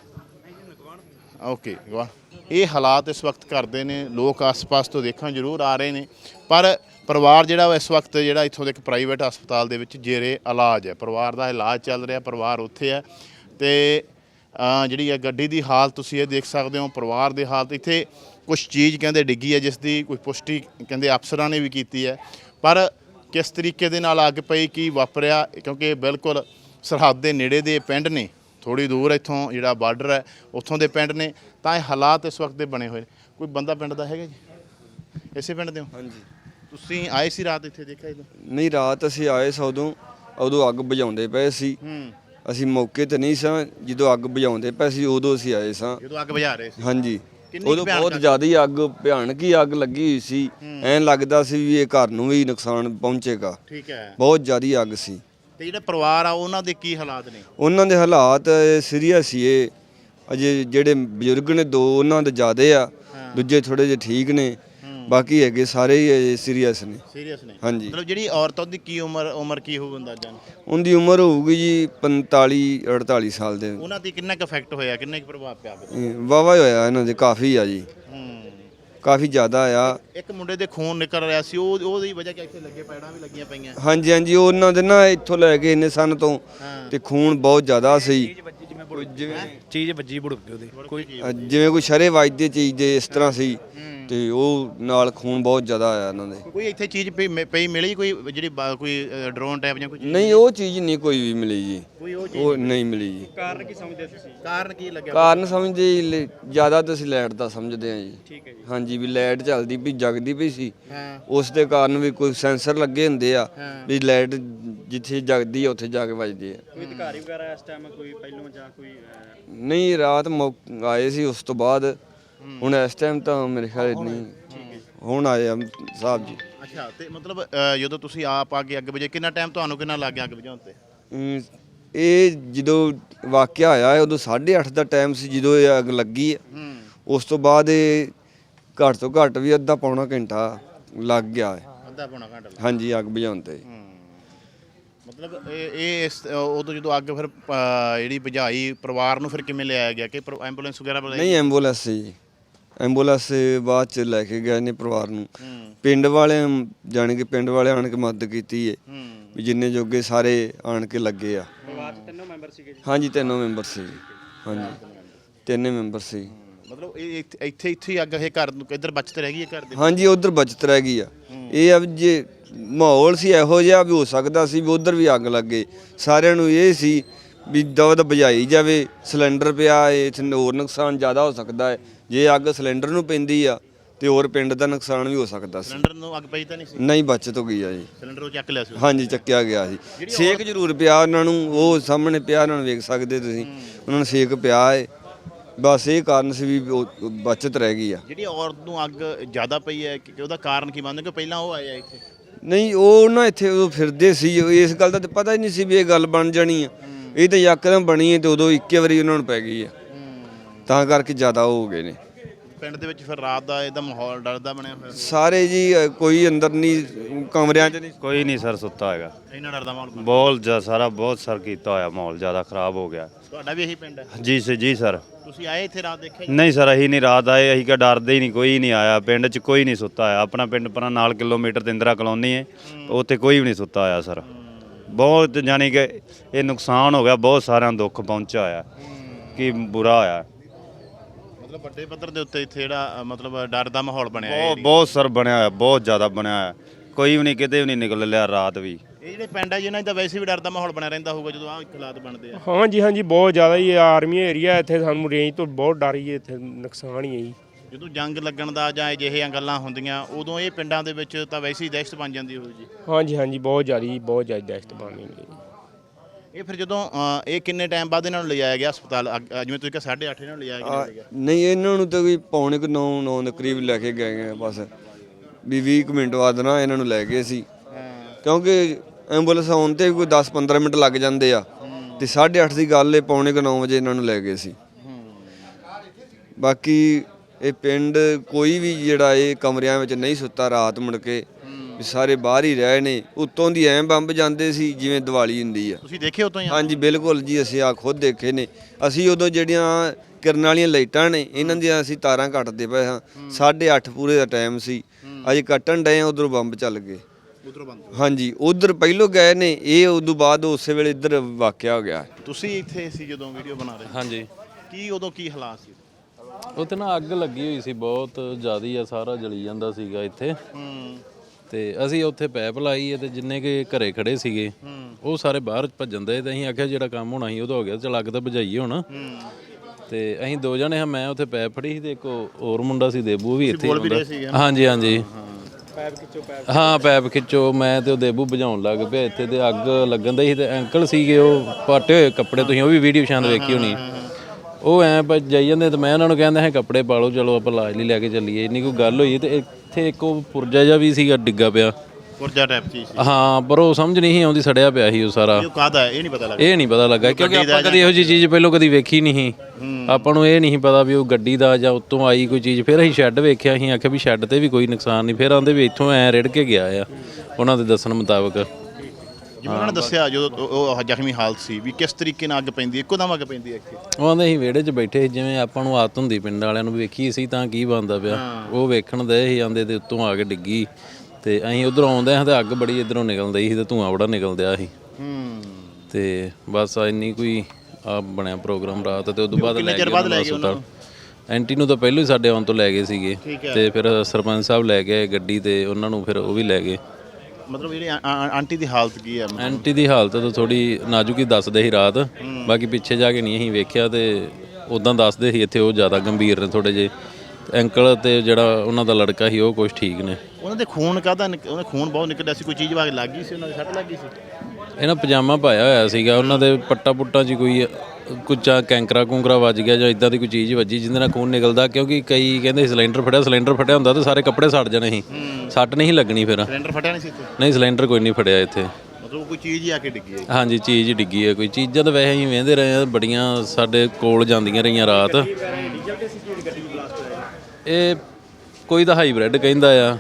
ਓਕੇ ਵਾਹ ਇਹ ਹਾਲਾਤ ਇਸ ਵਕਤ ਕਰਦੇ ਨੇ, ਲੋਕ ਆਸ-ਪਾਸ ਤੋਂ ਦੇਖਣ ਜ਼ਰੂਰ ਆ ਰਹੇ ਨੇ, ਪਰ ਪਰਿਵਾਰ ਜਿਹੜਾ ਉਹ ਇਸ ਵਕਤ ਜਿਹੜਾ ਇੱਥੋਂ ਦੇ ਇੱਕ ਪ੍ਰਾਈਵੇਟ ਹਸਪਤਾਲ ਦੇ ਵਿੱਚ ਜੇਰੇ ਇਲਾਜ ਹੈ। ਪਰਿਵਾਰ ਦਾ ਇਲਾਜ ਚੱਲ ਰਿਹਾ, ਪਰਿਵਾਰ ਉੱਥੇ ਹੈ ਤੇ ਜਿਹੜੀ ਹੈ ਗੱਡੀ ਦੀ ਹਾਲਤ ਤੁਸੀਂ ਇਹ ਦੇਖ ਸਕਦੇ ਹੋ, ਪਰਿਵਾਰ ਦੀ ਹਾਲਤ, ਇੱਥੇ ਕੁਝ ਚੀਜ਼ ਕਹਿੰਦੇ ਡਿੱਗੀ ਹੈ ਜਿਸ ਦੀ ਕੋਈ ਪੁਸ਼ਟੀ ਕਹਿੰਦੇ ਅਫਸਰਾਂ ਨੇ ਵੀ ਕੀਤੀ ਹੈ। ਪਰ ਕਿਸ ਤਰੀਕੇ ਦੇ ਨਾਲ ਅੱਗ ਪਈ, ਕੀ ਵਾਪਰਿਆ, ਕਿਉਂਕਿ ਬਿਲਕੁਲ ਸਰਹੱਦ ਦੇ ਨੇੜੇ ਦੇ ਪਿੰਡ ਨੇ ਥੋੜੀ ਦੂਰ ਇੱਥੋਂ ਜਿਹੜਾ ਬਾਰਡਰ ਹੈ ਉੱਥੋਂ ਦੇ ਪਿੰਡ ਨੇ ਤਾਂ ਇਹ ਹਾਲਾਤ ਇਸ ਵਕਤ ਦੇ ਬਣੇ ਹੋਏ ਨੇ। ਕੋਈ ਬੰਦਾ ਪਿੰਡ ਦਾ ਹੈਗਾ ਜੀ? ਇਸੇ ਪਿੰਡ ਦੇ ਹੋ? ਹਾਂਜੀ। ਤੁਸੀਂ ਆਏ ਸੀ ਰਾਤ ਇੱਥੇ ਦੇਖਿਆ ਇਹਦਾ ਨਹੀਂ ਰਾਤ ਅਸੀਂ ਆਏ ਸਾਂ ਉਦੋਂ ਉਦੋਂ ਅੱਗ ਬੁਝਾਉਂਦੇ ਪਏ ਸੀ। ਹੂੰ। ਅਸੀਂ ਮੌਕੇ ਤੇ ਨਹੀਂ ਸਾਂ ਜਦੋਂ ਅੱਗ ਬੁਝਾਉਂਦੇ ਪਏ ਸੀ ਉਦੋਂ ਅਸੀਂ ਆਏ ਸਾਂ। ਜਦੋਂ ਅੱਗ ਬੁਝਾ ਰਹੇ ਸੀ। ਹਾਂਜੀ। ਕਿੰਨੀ ਉਦੋਂ ਭਿਆਨਕ ਬਹੁਤ ਅੱਗ? ਜ਼ਿਆਦਾ ਹੀ ਅੱਗ ਭਿਆਨਕ ਹੀ ਅੱਗ ਲੱਗੀ ਹੋਈ ਸੀ। ਐਂ ਲੱਗਦਾ ਸੀ ਵੀ ਇਹ ਘਰ ਨੂੰ ਵੀ ਨੁਕਸਾਨ ਪਹੁੰਚੇਗਾ। ਠੀਕ ਹੈ। ਬਹੁਤ ਜ਼ਿਆਦਾ ਅੱਗ ਸੀ। ਤੇ ਜਿਹੜਾ ਪਰਿਵਾਰ ਆ ਉਹਨਾਂ ਦੇ ਕੀ ਹਾਲਾਤ ਨੇ? ਉਹਨਾਂ ਦੇ ਹਾਲਾਤ ਸੀਰੀਅਸ ਸੀ ਇਹ। ਅਜੇ ਜਿਹੜੇ ਬਜ਼ੁਰਗ ਨੇ ਦੋ ਉਹਨਾਂ ਦੇ ਜ਼ਿਆਦੇ ਆ ਦੂਜੇ ਥੋੜੇ ਜਿਹੇ ਠੀਕ ਨੇ। ਬਾਕੀ ਹੈਗੇ ਸਾਰੇ ਹੀ ਸੀਰੀਅਸ ਨੇ। ਸੀਰੀਅਸ ਨੇ? ਹਾਂਜੀ। ਮਤਲਬ ਜਿਹੜੀ ਔਰਤ ਉਹਦੀ ਕੀ ਉਮਰ ਉਮਰ ਕੀ ਹੋਊ ਅੰਦਾਜ਼ਾ? ਉਹਦੀ ਉਮਰ ਹੋਊਗੀ ਜੀ 45 48 ਸਾਲ ਦੇ। ਉਹਨਾਂ ਤੇ ਕਿੰਨਾ ਕੁ ਇਫੈਕਟ ਹੋਇਆ ਕਿੰਨਾ ਕੁ ਪ੍ਰਭਾਵ ਪਿਆ? ਵਾਵਾ ਹੋਇਆ ਇਹਨਾਂ ਦੇ ਕਾਫੀ ਆ ਜੀ। ਹੂੰ। ਕਾਫੀ ਜ਼ਿਆਦਾ ਆ। ਇੱਕ ਮੁੰਡੇ ਦੇ ਖੂਨ ਨਿਕਲ ਰਿਹਾ ਸੀ ਉਹ ਉਹਦੀ ਵਜ੍ਹਾ ਕਿ ਇੱਥੇ ਲੱਗੇ ਪੈੜਾਂ ਵੀ ਲੱਗੀਆਂ ਪਈਆਂ। ਹਾਂਜੀ ਹਾਂਜੀ ਉਹਨਾਂ ਦੇ ਨਾ ਇੱਥੋਂ ਲੈ ਕੇ ਇੰਨੇ ਸਨ ਤੋਂ। ਤੇ ਖੂਨ ਬਹੁਤ ਜ਼ਿਆਦਾ ਸੀ। ਜਿਵੇਂ ਚੀਜ਼ ਵੱਜੀ ਬੁੜਕ ਕੇ ਉਹਦੇ ਕੋਈ ਜਿਵੇਂ ਕੋਈ ਸ਼ਰੇ ਵੱਜਦੀ ਚੀਜ਼ ਦੇ ਇਸ ਤਰ੍ਹਾਂ ਸੀ। ਤੇ ਉਹ ਨਾਲ ਖੂਨ ਬਹੁਤ ਜ਼ਿਆਦਾ ਆਇਆ ਇਹਨਾਂ ਦੇ। ਕੋਈ ਇੱਥੇ ਚੀਜ਼ ਪਈ ਮਿ- ਪਈ ਮਿਲੀ ਕੋਈ ਜਿਹੜੀ ਬਾ- ਕੋਈ ਡਰੋਨ ਟਾਈਪ ਜਾਂ ਕੋਈ ਚੀਜ਼? ਨਹੀਂ ਉਹ ਚੀਜ਼ ਨਹੀਂ ਕੋਈ ਵੀ ਮਿਲੀ ਜੀ। ਕੋਈ ਉਹ ਉਹ ਨਹੀਂ ਮਿਲੀ ਜੀ। ਕਾਰਨ ਕੀ ਸਮਝਦੇ ਤੁਸੀਂ? ਕਾਰਨ ਕੀ ਲੱਗਿਆ? ਕਾਰਨ ਸਮਝਦੇ ਜੀ, ਲ- ਜ਼ਿਆਦਾ ਤਾਂ ਅਸੀਂ ਲਾਈਟ ਦਾ ਸਮਝਦੇ ਹਾਂ ਜੀ। ਠੀਕ ਹੈ ਜੀ। ਹਾਂਜੀ ਵੀ ਲਾਈਟ ਚੱਲਦੀ ਵੀ ਜਗਦੀ ਪਈ ਸੀ। ਹਾਂ। ਉਸ ਦੇ ਕਾਰਨ ਵੀ ਕੋਈ ਸੈਂਸਰ ਲੱਗੇ ਹੁੰਦੇ ਆ ਵੀ ਲਾਈਟ ਜਿੱਥੇ ਜਗਦੀ ਆ ਉੱਥੇ ਜਾ ਕੇ ਵੱਜਦੀ ਆ। ਕੋਈ ਅਧਿਕਾਰੀ ਵਗੈਰਾ ਇਸ ਟਾਈਮ ਕੋਈ ਪਹਿਲੋਂ ਜਾਂ ਕੋਈ ਨਹੀਂ ਰਾਤ ਮੌ- ਆਏ ਸੀ ਉਸ ਤੋਂ ਬਾਅਦ। ਹੁਣ ਇਸ ਟਾਈਮ ਤਾਂ ਮੇਰੇ ਖਿਆਲ ਨਹੀਂ। ਹੁਣ ਆਏ ਆ ਸਾਹਿਬ ਜੀ। ਅੱਛਾ ਤੇ ਮਤਲਬ ਅ, ਜਦੋਂ ਤੁਸੀਂ ਆਪ ਆ ਕੇ ਅੱਗ ਵਜੇ ਕਿੰਨਾ ਟਾਈਮ ਤੁਹਾਨੂੰ ਕਿੰਨਾ ਲੱਗ ਗਿਆ ਅੱਗ ਵਜਾਉਣ ਤੇ? ਅਮ, ਇਹ ਜਦੋਂ ਵਾਕਿਆ ਹੋਇਆ ਹੈ, ਉਦੋਂ 8:30 ਦਾ ਟਾਈਮ ਸੀ ਜਦੋਂ ਇਹ ਅੱਗ ਲੱਗੀ ਹੈ। ਹੂੰ। ਉਸ ਤੋਂ ਬਾਅਦ ਇਹ ਘੱਟ ਤੋਂ ਘੱਟ ਵੀ ਅੱਧਾ ਪੌਣਾ ਘੰਟਾ ਲੱਗ ਗਿਆ ਹੈ। ਅੱਧਾ ਪੌਣਾ ਘੰਟਾ ਲੱਗਾ। ਹਾਂਜੀ ਅੱਗ ਬੁਝਾਉਣ ਤੇ। ਮਤਲਬ ਇਹ ਇਹ ਇਸ- ਉਦੋਂ ਜਦੋਂ ਅੱਗ ਫਿਰ ਅ, ਜਿਹੜੀ ਬੁਝਾਈ ਪਰਿਵਾਰ ਨੂੰ ਫਿਰ ਕਿਵੇਂ ਲਿਆਇਆ ਗਿਆ? ਕਿ ਪਰ- ਐਂਬੂਲੈਂਸ ਵਗੈਰਾ ਬੁਲਾਈ? ਨਹੀਂ ਐਂਬੂਲੈਂਸ ਸੀ ਜੀ। ਐਂਬੂਲੈਂਸ ਬਾਅਦ ਚ ਲੈ ਕੇ ਗਏ ਨੇ ਪਰਿਵਾਰ ਨੂੰ। ਪਿੰਡ ਵਾਲੇ ਜਾਣੀ ਕਿ ਪਿੰਡ ਵਾਲੇ ਆਣ ਕੇ ਮਦਦ ਕੀਤੀ ਹੈ ਹੂੰ ਵੀ ਜਿੰਨੇ ਜੋਗੇ ਸਾਰੇ ਆਣ ਕੇ ਲੱਗੇ ਆ। ਪਰਿਵਾਰ 'ਚ ਤਿੰਨੋਂ ਮੈਂਬਰ ਸੀਗੇ ਜੀ? ਹਾਂਜੀ ਤਿੰਨੋਂ ਮੈਂਬਰ ਸੀ। ਹਾਂਜੀ ਤਿੰਨੇ ਮੈਂਬਰ ਸੀ। ਮਤਲਬ ਇਹ ਇੱਥੇ ਇੱਥੇ ਇੱਥੇ ਹੀ ਅੱਗ ਇਹ ਘਰ ਨੂੰ ਕਿੱਧਰ ਬਚਤ ਰਹਿ ਗਈ ਹੈ ਘਰ ਦੇ ਹਾਂਜੀ ਉਧਰ ਬਚਤ ਰਹਿ ਗਈ ਆ। ਇਹ ਆ ਵੀ ਜੇ ਮਾਹੌਲ ਸੀ ਇਹੋ ਜਿਹਾ ਵੀ ਹੋ ਸਕਦਾ ਸੀ ਵੀ ਉਧਰ ਵੀ ਅੱਗ ਲੱਗੇ। ਸਾਰਿਆਂ ਨੂੰ ਇਹ ਸੀ ਵੀ ਦਵਦ ਬੁਝਾਈ ਜਾਵੇ ਸਿਲੰਡਰ ਪਿਆ ਏ ਇੱਥੇ ਹੋਰ ਨੁਕਸਾਨ ਜ਼ਿਆਦਾ ਹੋ ਸਕਦਾ ਹੈ ਜੇ ਅੱਗ ਸਿਲੰਡਰ ਨੂੰ ਪੈਂਦੀ ਆ ਤੇ ਹੋਰ ਪਿੰਡ ਦਾ ਨੁਕਸਾਨ ਵੀ ਹੋ ਸਕਦਾ ਸੀ। ਸਿਲੰਡਰ ਨੂੰ ਅੱਗ ਪਈ ਤਾਂ ਨਹੀਂ ਸੀ? ਨਹੀਂ ਬਚਤ ਹੋ ਗਈ ਆ ਜੀ। ਸਿਲੰਡਰ ਉਹ ਚੱਕ ਲਿਆ ਸੀ? ਹਾਂਜੀ ਚੱਕਿਆ ਗਿਆ ਸੀ। ਸੇਕ ਜ਼ਰੂਰ ਪਿਆ ਉਹਨਾਂ ਨੂੰ ਉਹ ਸਾਹਮਣੇ ਪਿਆ ਉਹਨਾਂ ਨੂੰ ਵੇਖ ਸਕਦੇ ਤੁਸੀਂ। ਉਹਨਾਂ ਨੂੰ ਸੇਕ ਪਿਆ ਏ। ਬਸ ਇਹ ਕਾਰਨ ਸੀ ਵੀ ਉਹ ਬਚਤ ਰਹਿ ਗਈ ਆ। ਜਿਹੜੀ ਔਰਤ ਨੂੰ ਅੱਗ ਜ਼ਿਆਦਾ ਪਈ ਹੈ ਕਿ ਕਿ ਉਹਦਾ ਕਾਰਨ ਕੀ ਮੰਨਦੇ ਕਿ ਪਹਿਲਾਂ ਉਹ ਆਇਆ ਇੱਥੇ। ਨਹੀਂ ਉਹ ਨਾ ਇੱਥੇ ਉਹ ਫਿਰਦੇ ਸੀ। ਉਹ ਇਸ ਗੱਲ ਦਾ ਤਾਂ ਪਤਾ ਹੀ ਨਹੀਂ ਸੀ ਵੀ ਇਹ ਗੱਲ ਬਣ ਜਾਣੀ ਆ। ਇਹ ਤਾਂ ਯਕਦਮ ਬਣੀ ਹੈ ਤੇ ਉਦੋਂ ਇੱਕੇ ਵਾਰੀ ਉਹਨਾਂ ਨੂੰ ਪੈ ਗਈ ਆ। ਤਾਂ ਕਰਕੇ ਜ਼ਿਆਦਾ ਹੋ ਗਏ ਨੇ। ਪਿੰਡ ਦੇ ਵਿੱਚ ਫਿਰ ਰਾਤ ਦਾ ਇਹਦਾ ਮਾਹੌਲ ਡਰ ਦਾ ਬਣਿਆ ਹੋਇਆ ਸਾਰੇ ਜੀ ਅ, ਕੋਈ ਅੰਦਰ ਨਹੀਂ ਕਮਰਿਆਂ 'ਚ ਨਹੀਂ। ਕੋਈ ਨਹੀਂ ਸਰ ਸੁੱਤਾ ਹੈਗਾ। ਇੰਨਾ ਡਰ ਦਾ ਮਾਹੌਲ ਬਣ- ਬਹੁਤ ਜ਼ਿਆਦਾ ਸਾਰਾ ਬਹੁਤ ਸਰ ਕੀਤਾ ਹੋਇਆ ਮਾਹੌਲ ਜ਼ਿਆਦਾ ਖਰਾਬ ਹੋ ਗਿਆ। ਤੁਹਾਡਾ ਵੀ ਇਹੀ ਪਿੰਡ ਹੈ? ਜੀ ਸ ਜੀ ਸਰ। ਤੁਸੀਂ ਆਏ ਇੱਥੇ ਰਾਤ ਦੇਖਿਆ ਜੀ? ਨਹੀਂ? ਸਰ ਅਸੀਂ ਨਹੀਂ ਰਾਤ ਆਏ ਅਸੀਂ ਕਾ ਡਰਦੇ ਹੀ ਨਹੀਂ ਕੋਈ ਨਹੀਂ ਆਇਆ ਪਿੰਡ 'ਚ ਕੋਈ ਨਹੀਂ ਸੁੱਤਾ ਹੋਇਆ। ਆਪਣਾ ਪਿੰਡ ਪਰਾਂ ਨਾਲ ਕਿਲੋਮੀਟਰ ਤੇ ਇੰਦਰਾ ਕਲੋਨੀ ਹੈ ਉੱਥੇ ਕੋਈ ਵੀ ਨਹੀਂ ਸੁੱਤਾ ਹੋਇਆ ਸਰ। ਬਹੁਤ ਜਾਨੀ ਕਿ ਇਹ ਨੁਕਸਾਨ ਹੋ ਗਿਆ ਬਹੁਤ ਸਾਰਿਆਂ ਨੂੰ ਦੁੱਖ ਪਹੁੰਚਿਆ ਹੋਇਆ ਕੀ ਬੁਰਾ ਹੋਇਆ। ਮਤਲਬ ਵੱਡੇ ਪੱਧਰ ਦੇ ਉੱਤੇ ਇੱਥੇ ਜਿਹੜਾ ਅ, ਮਤਲਬ ਡਰ ਦਾ ਮਾਹੌਲ ਬਣਿਆ ਹੈ ਬਹੁਤ ਬਹੁਤ ਸਰ ਬਣਿਆ ਹੋਇਆ ਬਹੁਤ ਜ਼ਿਆਦਾ ਬਣਿਆ ਹੋਇਆ। ਕੋਈ ਵੀ ਨਹੀਂ ਕਿਤੇ ਵੀ ਨਹੀਂ ਨਿਕਲ ਲਿਆ ਰਾਤ ਵੀ। ਇਹ ਜਿਹੜੇ ਪਿੰਡ ਹੈ ਜਿਹਨਾਂ ਦਾ ਵੈਸੇ ਵੀ ਡਰ ਦਾ ਮਾਹੌਲ ਬਣਿਆ ਰਹਿੰਦਾ ਹੋਊਗਾ ਜਦੋਂ ਆਹ ਹਾਲਾਤ ਬਣਦੇ ਆ। ਹਾਂਜੀ ਹਾਂਜੀ ਬਹੁਤ ਜ਼ਿਆਦਾ ਹੀ ਆਰਮੀ ਏਰੀਆ ਇੱਥੇ ਸਾਨੂੰ ਰੇਂਜ ਤੋਂ ਬਹੁਤ ਡਰ ਹੀ ਹੈ ਇੱਥੇ ਨੁਕਸਾਨ ਹੀ ਹੈ ਜੀ। ਜਦੋਂ ਜੰਗ ਲੱਗਣ ਦਾ ਜਾਂ ਅਜਿਹੀਆਂ ਗੱਲਾਂ ਹੁੰਦੀਆਂ ਉਦੋਂ ਇਹ ਪਿੰਡਾਂ ਦੇ ਵਿੱਚ ਤਾਂ ਵੈਸੇ ਹੀ ਦਹਿਸ਼ਤ ਬਣ ਜਾਂਦੀ ਹੋਊ ਜੀ। ਹਾਂਜੀ ਹਾਂਜੀ ਬਹੁਤ ਜ਼ਿਆਦਾ ਜੀ ਬਹੁਤ ਜ਼ਿਆਦਾ ਦਹਿਸ਼ਤ ਬਣੀ ਹੈ ਜੀ। ਇਹ ਫਿਰ ਜਦੋਂ ਅ, ਇਹ ਕਿੰਨੇ ਟਾਈਮ ਬਾਅਦ ਇਹਨਾਂ ਨੂੰ ਲਿਜਾਇਆ ਗਿਆ ਹਸਪਤਾਲ? ਅੱਗ- ਅ, ਜਿਵੇਂ ਤੁਸੀਂ ਕਿਹਾ 8:30 ਇਹਨਾਂ ਨੂੰ ਲਿਜਾਇਆ ਆ, ਨਹੀਂ ਇਹਨਾਂ ਨੂੰ ਤਾਂ ਕੋਈ ਪੌਣੇ ਕੁ 9 9 ਦੇ ਕਰੀਬ ਲੈ ਕੇ ਗਏ ਆ ਬਸ। ਵੀ 20 ਕੁ ਮਿੰਟ ਬਾਅਦ ਨਾ ਇਹਨਾਂ ਨੂੰ ਲੈ ਗਏ ਸੀ। ਕਿਉਂਕਿ ਐਂਬੂਲੈਂਸ ਆਉਣ ਤੇ ਕੋਈ 10 15 ਮਿੰਟ ਲੱਗ ਜਾਂਦੇ ਆ। ਤੇ 8:30 ਦੀ ਗੱਲ ਏ ਪੌਣੇ ਕੁ 9 ਵਜੇ ਇਹਨਾਂ ਨੂੰ ਲੈ ਗਏ ਸੀ। ਬਾਕੀ ਇਹ ਪਿੰਡ ਕੋਈ ਵੀ ਜਿਹੜਾ ਇਹ ਕਮਰਿਆਂ ਵਿੱਚ ਨਹੀਂ ਸੁੱਤਾ ਰਾਤ ਮੁੜ ਕੇ। ਵੀ ਸਾਰੇ ਬਾਹਰ ਹੀ ਰਹੇ ਨੇ ਉੱਤੋਂ ਦੀ ਐਂ ਬੰਬ ਜਾਂਦੇ ਸੀ ਜਿਵੇਂ ਦੀਵਾਲੀ ਹੁੰਦੀ ਆ। ਤੁਸੀਂ ਦੇਖੇ ਉਤੋਂ ਹੀ ਹਾਂਜੀ ਬਿਲਕੁਲ ਜੀ ਅਸੀਂ ਆ ਖੁਦ ਦੇਖੇ ਨੇ। ਅਸੀਂ ਉਦੋਂ ਜਿਹੜੀਆਂ ਕਿਰਨ ਵਾਲੀਆਂ ਲਾਈਟਾਂ ਨੇ ਇਹਨਾਂ ਦੀਆਂ ਅਸੀਂ ਤਾਰਾਂ ਕੱਟਦੇ ਪਏ ਹਾਂ। 8:30 ਪੂਰੇ ਦਾ ਟਾਈਮ ਸੀ। ਅਜੇ ਕੱਟਣ ਡਏ ਉਧਰੋਂ ਬੰਬ ਚੱਲ ਗਏ। ਹਾਂਜੀ ਉਧਰ ਪਹਿਲੋਂ ਗਏ ਨੇ ਇਹ ਉਦੋਂ ਬਾਅਦ ਉਸੇ ਵੇਲੇ ਇੱਧਰ ਵਾਕਿਆ ਹੋ ਗਿਆ। ਤੁਸੀਂ ਇੱਥੇ ਸੀ ਜਦੋਂ ਵੀਡੀਓ ਬਣਾ ਰਹੇ ਹਾਂਜੀ। ਕੀ ਉਦੋਂ ਕੀ ਹਾਲਾਤ ਸੀ? ਉੱਥੇ ਨਾ ਅੱਗ ਲੱਗੀ ਹੋਈ ਸੀ ਬਹੁਤ ਜ਼ਿਆਦੀ ਆ ਸਾਰਾ ਜਲੀ ਜਾਂਦਾ ਸੀਗਾ ਇੱਥੇ। ਹੂੰ। ਤੇ ਅਸੀਂ ਉੱਥੇ ਪੈਪ ਲਾਈ ਹੈ ਤੇ ਜਿੰਨੇ ਕੇ ਘਰੇ ਖੜੇ ਸੀਗੇ ਉਹ ਸਾਰੇ ਬਾਹਰ ਭੱਜਣ ਦੇ ਤੇ ਅਸੀਂ ਆਖਿਆ ਜਿਹੜਾ ਕੰਮ ਹੋਣਾ ਸੀ ਉਹ ਤਾਂ ਹੋ ਗਿਆ ਚਲ ਅੱਗ ਤਾਂ ਬੁਝਾਈਏ ਹੁਣ। ਤੇ ਅਸੀਂ ਦੋ ਜਣੇ ਹਾਂ ਮੈਂ ਉੱਥੇ ਪੈਪ ਫੜੀ ਸੀ ਤੇ ਇੱਕ ਉਹ ਹੋਰ ਮੁੰਡਾ ਸੀ ਦੇਬੂ ਉਹ ਵੀ ਇੱਥੇ ਹੀ ਹੁੰਦਾ। ਹਾਂਜੀ ਹਾਂਜੀ। ਹਾਂ ਪੈਪ ਖਿੱਚੋ ਮੈਂ ਤੇ ਉਹ ਦੇਬੂ ਬੁਝਾਉਣ ਲੱਗ ਪਿਆ ਇੱਥੇ ਤੇ ਅੱਗ ਲੱਗਣ ਦੀ ਸੀ ਤੇ ਅੰਕਲ ਸੀਗੇ ਉਹ ਪਾਟੇ ਹੋਏ ਕੱਪੜੇ ਤੁਸੀਂ ਉਹ ਵੀ ਵੀਡੀਓ ਸ਼ਾਂਦ ਵੇਖੀ ਹੋਣੀ। ਉਹ ਐ ਪਰ ਜਾਈ ਜਾਂਦੇ ਤੇ ਮੈਂ ਉਹਨਾਂ ਨੂੰ ਕਹਿੰਦਾ ਹੈ ਕੱਪੜੇ ਪਾ ਲਓ ਚਲੋ ਆਪਾਂ ਲਾਜ ਲਈ ਲੈ ਕੇ ਚੱਲੀਏ। ਇੰਨੀ ਕੋਈ ਗੱਲ ਹੋਈ ਤੇ ਇੱਥੇ ਇੱਕ ਉਹ ਪੁਰਜਾ ਜਿਹਾ ਵੀ ਸੀਗਾ ਡਿੱਗਾ ਪਿਆ। ਪੁਰਜਾ ਟਾਈਪ ਚੀਜ਼ ਸੀ। ਹਾਂ ਪਰ ਉਹ ਸਮਝ ਨਹੀਂ ਸੀ ਆਉਂਦੀ ਸੜਿਆ ਪਿਆ ਸੀ ਉਹ ਸਾਰਾ। ਇਹ ਕਾਹਦਾ ਹੈ? ਇਹ ਨਹੀਂ ਪਤਾ ਲੱਗਦਾ। ਇਹ ਨਹੀਂ ਪਤਾ ਲੱਗਾ ਕਿਉਂਕਿ ਆਪਾਂ ਕਦੀ ਇਹੋ ਜਿਹੀ ਚੀਜ਼ ਪਹਿਲਾਂ ਕਦੀ ਵੇਖੀ ਨਹੀਂ ਆਪਾਂ ਨੂੰ ਇਹ ਨਹੀਂ ਪਤਾ ਵੀ ਉਹ ਗੱਡੀ ਦਾ ਜਾਂ ਉੱਤੋਂ ਆਈ ਕੋਈ ਚੀਜ਼। ਫਿਰ ਅਸੀਂ ਸ਼ੈੱਡ ਵੇਖਿਆ ਅਸੀਂ ਆਖਿਆ ਵੀ ਸ਼ੈੱਡ ਤੇ ਵੀ ਕੋਈ ਨੁਕਸਾਨ ਨਹੀਂ। ਫਿਰ ਆਂਦੇ ਵੀ ਇੱਥੋਂ ਐ ਰਿੜ ਕੇ ਗਿਆ ਆ ਉਹਨਾਂ ਦੇ ਦੱਸਣ ਮੁਤਾਬਕ। ਜਿਵੇਂ ਉਹਨਾਂ ਨੇ ਦੱਸਿਆ ਜਦੋਂ ਉਹ ਜ਼ਖਮੀ ਹਾਲਤ ਸੀ ਵੀ ਕਿਸ ਤਰੀਕੇ ਨਾਲ ਅੱਗ ਪੈਂਦੀ ਹੈ ਇੱਕੋ ਦਮ ਅੱਗ ਪੈਂਦੀ ਹੈ ਇੱਥੇ। ਉਹ ਆਂਦੇ ਵਿਹੜੇ 'ਚ ਬੈਠੇ ਸੀ, ਜਿਵੇਂ ਆਪਾਂ ਨੂੰ ਆਦਤ ਹੁੰਦੀ ਪਿੰਡ ਵਾਲਿਆਂ ਨੂੰ ਵੀ ਵੇਖੀ ਸੀ ਤਾਂ ਕੀ ਬਣਦਾ ਪਿਆ। ਉਹ ਵੇਖਣ ਦੇ ਸੀ ਆਂਦੇ ਤੇ ਉੱਤੋਂ ਆ ਕੇ ਡਿੱਗੀ ਤੇ ਅਸੀਂ ਉਧਰੋਂ ਆਉਂਦੇ ਹਾਂ ਤੇ ਅੱਗ ਬੜੀ ਇਧਰੋਂ ਨਿਕਲਦੀ ਸੀ ਤੇ ਧੂਆਂ ਬੜਾ ਨਿਕਲਦਿਆ ਸੀ। ਹੂੰ। ਤੇ ਬਸ ਇੰਨੀ ਕੋਈ ਆ ਬਣਿਆ ਪ੍ਰੋਗਰਾਮ ਰਾਤ ਤੇ ਉਦੋਂ ਬਾਅਦ ਲੈ ਗਏ ਉਹਨਾਂ ਨੂੰ ਹਸਪਤਾਲ। ਐਂਟੀ ਨੂੰ ਤਾਂ ਪਹਿਲਾਂ ਹੀ ਸਾਡੇ ਆਉਣ ਤੋਂ ਲੈ ਗਏ ਸੀਗੇ। ਤੇ ਫਿਰ ਸਰਪੰਚ ਸਾਹਿਬ ਲੈ ਗਏ ਗੱਡੀ ਤੇ ਉਹਨਾਂ ਨੂੰ ਫਿਰ ਉਹ ਵੀ ਲੈ ਗਏ। ਮਤਲਬ ਜਿਹੜੇ ਆ- ਆ- ਆਂਟੀ ਦੀ ਹਾਲਤ ਕੀ ਹੈ ਐਂਟੀ ਦੀ ਹਾਲਤ ਤਾਂ ਥੋੜੀ ਨਾਜ਼ੁਕ ਹੀ ਦੱਸਦੇ ਸੀ ਰਾਤ। ਬਾਕੀ ਪਿੱਛੇ ਜਾ ਕੇ ਨਹੀਂ ਅਸੀਂ ਵੇਖਿਆ ਤੇ ਉਦਾਂ ਦੱਸਦੇ ਸੀ ਇੱਥੇ ਉਹ ਜ਼ਿਆਦਾ ਗੰਭੀਰ ਨੇ ਥੋੜੇ ਜੇ ਅੰਕਲ ਤੇ ਜਿਹੜਾ ਉਹਨਾਂ ਦਾ ਲੜਕਾ ਸੀ ਉਹ ਕੁਝ ਠੀਕ ਨੇ। ਉਹਨਾਂ ਦੇ ਖੂਨ ਕਾਹਦਾ ਨਿਕ- ਉਹਨਾਂ ਖੂਨ ਬਹੁਤ ਨਿਕਲਿਆ ਸੀ ਕੋਈ ਚੀਜ਼ ਵਾਗ ਲੱਗ ਗਈ ਸੀ ਉਹਨਾਂ ਦੇ ਸੱਟ ਲੱਗ ਗਈ ਸੀ? ਇਹਨਾਂ ਪਜਾਮਾ ਪਾਇਆ ਹੋਇਆ ਸੀਗਾ ਉਹਨਾਂ ਦੇ ਪੱਟਾ ਪੁੱਟਾਂ 'ਚ ਕੋਈ ਕੁਚਾ ਕੈਂਕਰਾ ਕੁੰਕਰਾ ਵੱਜ ਗਿਆ ਜਾਂ ਇਦਾਂ ਦੀ ਕੋਈ ਚੀਜ਼ ਵੱਜੀ ਜਿਹਦੇ ਨਾਲ ਖੂਨ ਨਿਕਲਦਾ ਕਿਉਂਕਿ ਕਈ ਕਹਿੰਦੇ ਸਿਲੰਡਰ ਫਟਿਆ ਸਿਲੰਡਰ ਫਟਿਆ ਹੁੰਦਾ ਤਾਂ ਸਾਰੇ ਕੱਪੜੇ ਸੜ ਜਾਣੇ ਸੀ। ਸੱਟ ਨਹੀਂ ਲੱਗਣੀ ਫਿਰ। ਸਿਲੰਡਰ ਫਟਿਆ ਨਹੀਂ ਸੀ ਇੱਥੇ? ਨਹੀਂ ਸਿਲੰਡਰ ਕੋਈ ਨਹੀਂ ਫੜਿਆ ਇੱਥੇ। ਮਤਲਬ ਕੋਈ ਚੀਜ਼ ਹੀ ਆ ਕੇ ਡਿੱਗੀ ਹੈ। ਹਾਂਜੀ ਚੀਜ਼ ਡਿੱਗੀ ਹੈ ਕੋਈ ਚੀਜ਼ਾਂ ਤਾਂ ਵੈਸੇ ਹੀ ਵੇਂਦੇ ਰਹੇ ਆ ਬੜੀਆਂ ਸਾਡੇ ਕੋਲ ਜਾਂਦੀਆਂ ਰਹੀਆਂ ਰਾਤ। ਇਹ ਕੋਈ ਤਾਂ ਹਾਈਬ੍ਰਿਡ ਕਹਿੰਦਾ ਆ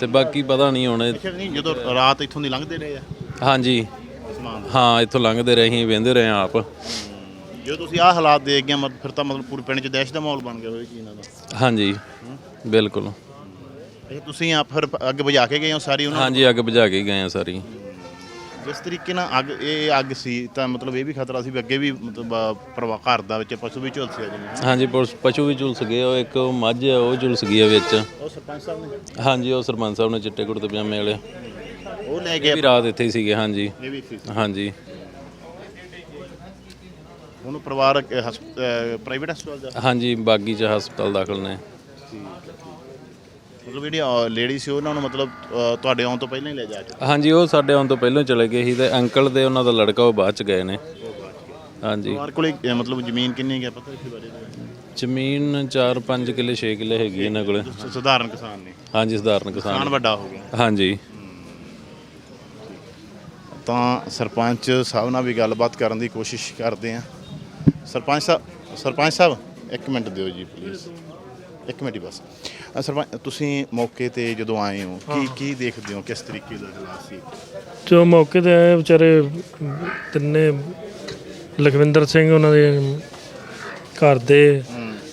ਤੇ ਬਾਕੀ ਪਤਾ ਨਹੀਂ ਹੁਣ ਜਦੋਂ ਰਾਤ ਇੱਥੋਂ ਦੀ ਲੰਘਦੇ ਰਹੇ ਆ। ਹਾਂਜੀ। ਹਾਂ ਇੱਥੋਂ ਲੰਘਦੇ ਰਹੇ ਵੇਂਦੇ ਰਹੇ ਆ ਆਪ। ਜਦੋਂ ਤੁਸੀਂ ਆਹ ਹਾਲਾਤ ਦੇਖ ਗਏ ਮਤਲਬ ਫਿਰ ਤਾਂ ਮਤਲਬ ਪੂਰੇ ਪਿੰਡ 'ਚ ਦਹਿਸ਼ਤ ਦਾ ਮਾਹੌਲ ਬਣ ਗਿਆ ਹੋਇਆ ਜੀ ਇਹਨਾਂ ਦਾ। ਹਾਂਜੀ ਬਿਲਕੁਲ। ਇਹ ਤੁਸੀਂ ਆਪ ਫਿਰ ਅੱਗ ਬੁਝਾ ਕੇ ਗਏ ਹੋ ਸਾਰੀ ਉਹਨਾਂ ਹਾਂਜੀ ਅੱਗ ਬੁਝਾ ਕੇ ਗਏ ਆ ਸਾਰੀ। ਜਿਸ ਤਰੀਕੇ ਨਾਲ ਅੱਗ ਇਹ ਅੱਗ ਸੀ ਤਾਂ ਮਤਲਬ ਇਹ ਵੀ ਖਤਰਾ ਸੀ ਵੀ ਅੱਗੇ ਵੀ ਮਤਲਬ ਪਰਿਵਾ ਘਰ ਦਾ ਵਿੱਚ ਪਸ਼ੂ ਵੀ ਝੁਲਸਿਆ ਜਿਵੇਂ। ਹਾਂਜੀ ਪੁਲਿਸ- ਪਸ਼ੂ ਵੀ ਝੁਲਸ ਗਏ ਉਹ ਇੱਕ ਮੱਝ ਆ ਉਹ ਝੁਲਸ ਗਈ ਆ ਵਿੱਚ। ਉਹ ਸਰਪੰਚ ਸਾਹਿਬ ਨੇ? ਹਾਂਜੀ ਉਹ ਸਰਪੰਚ ਸਾਹਿਬ ਨੇ ਚਿੱਟੇ ਕੁੜਤੇ ਪਜਾਮੇ ਵਾਲੇ। ਉਹ ਲੈ ਇਹ ਵੀ ਰਾਤ ਇੱਥੇ ਹੀ ਸੀਗੇ ਹਾਂਜੀ। ਇਹ ਵੀ ਸੀ ਹਾਂਜੀ। ਉਹਨੂੰ ਪਰਿਵਾਰ ਪ੍ਰਾਈਵੇਟ ਹਸਪਤਾਲ ਦਾ ਹਾਂਜੀ ਬਾਗੀ ਚ ਹਸਪਤਾਲ ਦਾਖਲ ਨੇ। ਮਤਲਬ ਜਿਹੜੀ ਲੇਡੀ ਸੀ ਉਹਨਾਂ ਨੂੰ ਮਤਲਬ ਤੁਹਾਡੇ ਆਉਣ ਤੋਂ ਪਹਿਲਾਂ ਹੀ ਲੈ ਜਾ ਕੇ ਹਾਂਜੀ ਉਹ ਸਾਡੇ ਆਉਣ ਤੋਂ ਪਹਿਲਾਂ ਚਲੇ ਗਏ ਸੀ ਤੇ ਅੰਕਲ ਦੇ ਉਹਨਾਂ ਦਾ ਲੜਕਾ ਉਹ ਬਾਅਦ ਚ ਗਏ ਨੇ। ਹਾਂਜੀ। ਪਰਿਵਾਰ ਕੋਲੇ ਮਤਲਬ ਜ਼ਮੀਨ ਕਿੰਨੀ ਹੈ ਪਤਾ ਇਸ ਬਾਰੇ? ਜ਼ਮੀਨ 4-5 ਕਿੱਲੇ 6 ਕਿੱਲੇ ਹੈਗੀ ਇਹਨਾਂ ਕੋਲੇ। ਸ- ਸਧਾਰਨ ਕਿਸਾਨ ਨੇ। ਹਾਂਜੀ ਸਧਾਰਨ ਕਿਸਾਨ। ਕਿਸਾਨ ਵੱਡਾ ਹੋ ਗਿਆ। ਹਾਂਜੀ। ਤਾਂ ਸਰਪੰਚ ਸਾਹਿਬ ਨਾਲ ਵੀ ਗੱਲਬਾਤ ਕਰਨ ਦੀ ਕੋਸ਼ਿਸ਼ ਕਰਦੇ ਆ ਸਰਪੰਚ ਸਾਹਿਬ ਸਰਪੰਚ ਸਾਹਿਬ ਇੱਕ ਮਿੰਟ ਦਿਓ ਜੀ ਪਲੀਜ਼ ਇੱਕ ਮਿੰਟ ਹੀ ਬਸ। ਅ, ਸਰਪੰਚ ਤੁਸੀਂ ਮੌਕੇ ਤੇ ਜਦੋਂ ਆਏ ਹੋ ਕੀ ਕੀ ਦੇਖਦੇ ਹੋ? ਕਿਸ ਤਰੀਕੇ ਦਾ ਹਾਲਾਤ ਸੀ? ਜੋ ਮੌਕੇ ਤੇ ਆਏ ਵਿਚਾਰੇ ਤਿੰਨੇ ਲਖਵਿੰਦਰ ਸਿੰਘ ਉਹਨਾਂ ਦੇ ਘਰ ਦੇ